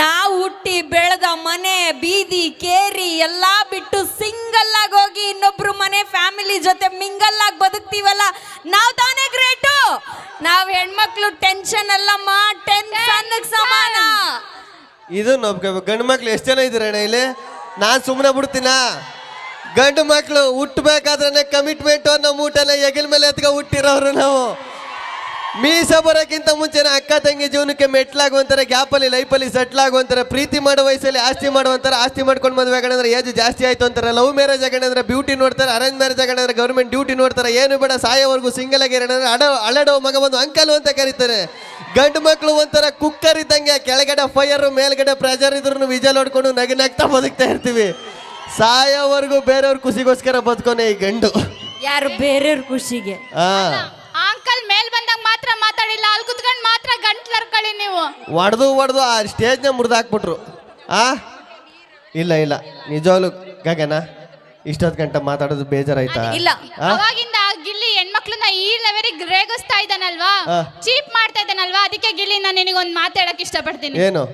E: ನಾವು ಹುಟ್ಟಿ ಬೆಳೆದ ಮನೆ, ಬೀದಿ, ಕೇರಿ ಎಲ್ಲ ಬಿಟ್ಟು ಸಿಂಗಲ್ ಆಗಿ ಹೋಗಿ ಇನ್ನೊಬ್ರು ಮನೆ ಫ್ಯಾಮಿಲಿ ಜೊತೆ ಮಿಂಗಲ್ ಆಗಿ ಬದುಕ್ತೀವಲ್ಲ? ನಾವು ತಾನೇ ಗ್ರೇಟು ನಾವು ಹೆಣ್ಮಕ್ಳು ಟೆನ್ಷನ್ ಅಲ್ಲಮ್ಮ ಟೆನ್ಷನ್ ಸಮಾನ.
A: ಇದು ಒಪ್ಕೋಬೇಕು ಗಂಡು ಮಕ್ಳು ಎಷ್ಟು ಜನ ಇದ್ದೀರಣ್ಣ ಇಲ್ಲಿ? ನಾನು ಸುಮ್ಮನೆ ಬಿಡ್ತೀನ? ಗಂಡು ಮಕ್ಕಳು ಹುಟ್ಟಬೇಕಾದ್ರೆ ಕಮಿಟ್ಮೆಂಟ್ ಅನ್ನೋ ಮೂಟೆಲ್ಲ ಹೆಗಲ ಮೇಲೆ ಎತ್ಕ ಹುಟ್ಟಿರೋರು ನಾವು. ಮೀಸ ಬರೋಕ್ಕಿಂತ ಮುಂಚೆನೆ ಅಕ್ಕ ತಂಗಿ ಜೀವನಕ್ಕೆ ಮೆಟ್ಲಾಗುವಂತಾರೆ ಗ್ಯಾಪಲ್ಲಿ ಲೈಫಲ್ಲಿ ಸೆಟ್ಲ್ ಆಗುವಂತಾರೆ ಪ್ರೀತಿ ಮಾಡೋ ವಯಸ್ಸಲ್ಲಿ ಆಸ್ತಿ ಮಾಡುವಂತಾರೆ ಆಸ್ತಿ ಮಾಡ್ಕೊಂಡು ಮದುವೆ ಆಗಣಂದ್ರೆ ಏಜ್ ಜಾಸ್ತಿ ಆಯ್ತು ಅಂತಾರೆ ಲವ್ ಮ್ಯಾರೇಜ್ ಆಗಣಂದ್ರೆ ಬ್ಯೂಟಿ ನೋಡ್ತಾರೆ ಅರೇಂಜ್ ಮ್ಯಾರೇಜ್ ಆಗಣಂದ್ರೆ ಗೌರ್ಮೆಂಟ್ ಡ್ಯೂಟಿ ನೋಡ್ತಾರೆ ಏನು ಬೇಡ ಸಾಯೋವರೆಗೂ ಸಿಂಗಲ್ ಆಗಿ ಇರೋಣ ಅಡ ಅಳಡೋ ಮಗ ಬಂದು ಅಂಕಲ್ ಅಂತ ಕರೀತಾರೆ. ಗಂಡು ಮಕ್ಕಳು ಒಂಥರ ಕುಕ್ಕರ್ ಇದ್ದಂಗೆ ಕೆಳಗಡೆ ಫೈರ್ ಮೇಲ್ಗಡೆ ಪ್ರೆಷರ್ ಇದ್ರು ವಿಜಲ್ ಹೊಡ್ಕೊಂಡು ನಗಿ ನಗ್ತಾ ಬದುಕ್ತಾ ಇರ್ತೀವಿ. ಸಾಯೋವರೆಗೂ ಬೇರೆಯವ್ರ ಖುಷಿಗೋಸ್ಕರ ಬದುಕೋನೆ ಈ ಗಂಡು.
E: ಯಾರು ಬೇರೆಯವ್ರ ಖುಷಿಗೆ?
A: ಹಾ
D: ಮೇಲ್ ಬಂದಾಗ ಮಾತ್ರ ಮಾತಾಡಿಲ್ಲ ಅಲ್ಲಿ ಕುತ್ಕೊಂಡ್ ಮಾತ್ರ ಗಂಟ್ಲರ್ಕೊಳ್ಳಿ ನೀವು.
A: ಒಡೆದು ಒಡೆದು ಆ ಸ್ಟೇಜ್ನ ಮುರಿದಾಕ್ಬಿಟ್ರು ಆ? ಇಲ್ಲ ಇಲ್ಲ. ನಿಜವಾಗ್ಲು ಗಗನ ಇಷ್ಟೊತ್ತು ಗಂಟೆ ಮಾತಾಡೋದು ಬೇಜಾರಾಯ್ತಾ?
E: ಇಲ್ಲ.
A: ಆ?
D: ಅವಾಗಿಂದ ಆ ಗಿಲ್ಲಿ ಹೆಣ್ಮಕ್ಳನ್ನ ಈ ಲೆವೆರಿಗೆ ರೇಗಿಸ್ತಾ ಇದ್ದಾನಲ್ವಾ?
A: ಆ.
D: ಚೀಪ್ ಮಾಡ್ತಾ ಇದ್ದಾನಲ್ವಾ? ಅದಕ್ಕೆ ಗಿಲ್ಲಿ ನಾನು ನಿನಗೊಂದು ಮಾತಾಡಕ್ ಇಷ್ಟಪಡ್ತೀನಿ.
A: ಏನು?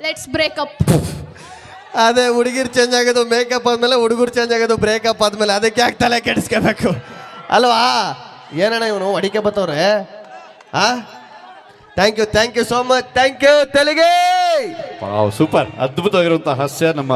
D: ಲೆಟ್ಸ್ ಬ್ರೇಕಪ್
A: ಅದೇ ಹುಡುಗಿರು ಚೇಂಜ್ ಆಗೋದು ಮೇಕಪ್ ಆದ್ಮೇಲೆ ಹುಡುಗರು ಚೇಂಜ್ ಆಗೋದು ಬ್ರೇಕಪ್ ಆದ್ಮೇಲೆ ಅದಕ್ಕೆ ಯಾಕೆ ತಲೆ ಕೆಡಿಸ್ಕೋಬೇಕು? ಅಲ್ವಾ? ಏನಣ್ಣ ಇವನು, ಅಡಿಕೆ ಬತ್ತವ್ರೆ. ಆ? Thank you thank you so much thank you ತೆಲಿಗೆ.
H: Super ಅದ್ಭುತವಾಗಿರುವಂತಹ ಹಾಸ್ಯ ನಮ್ಮ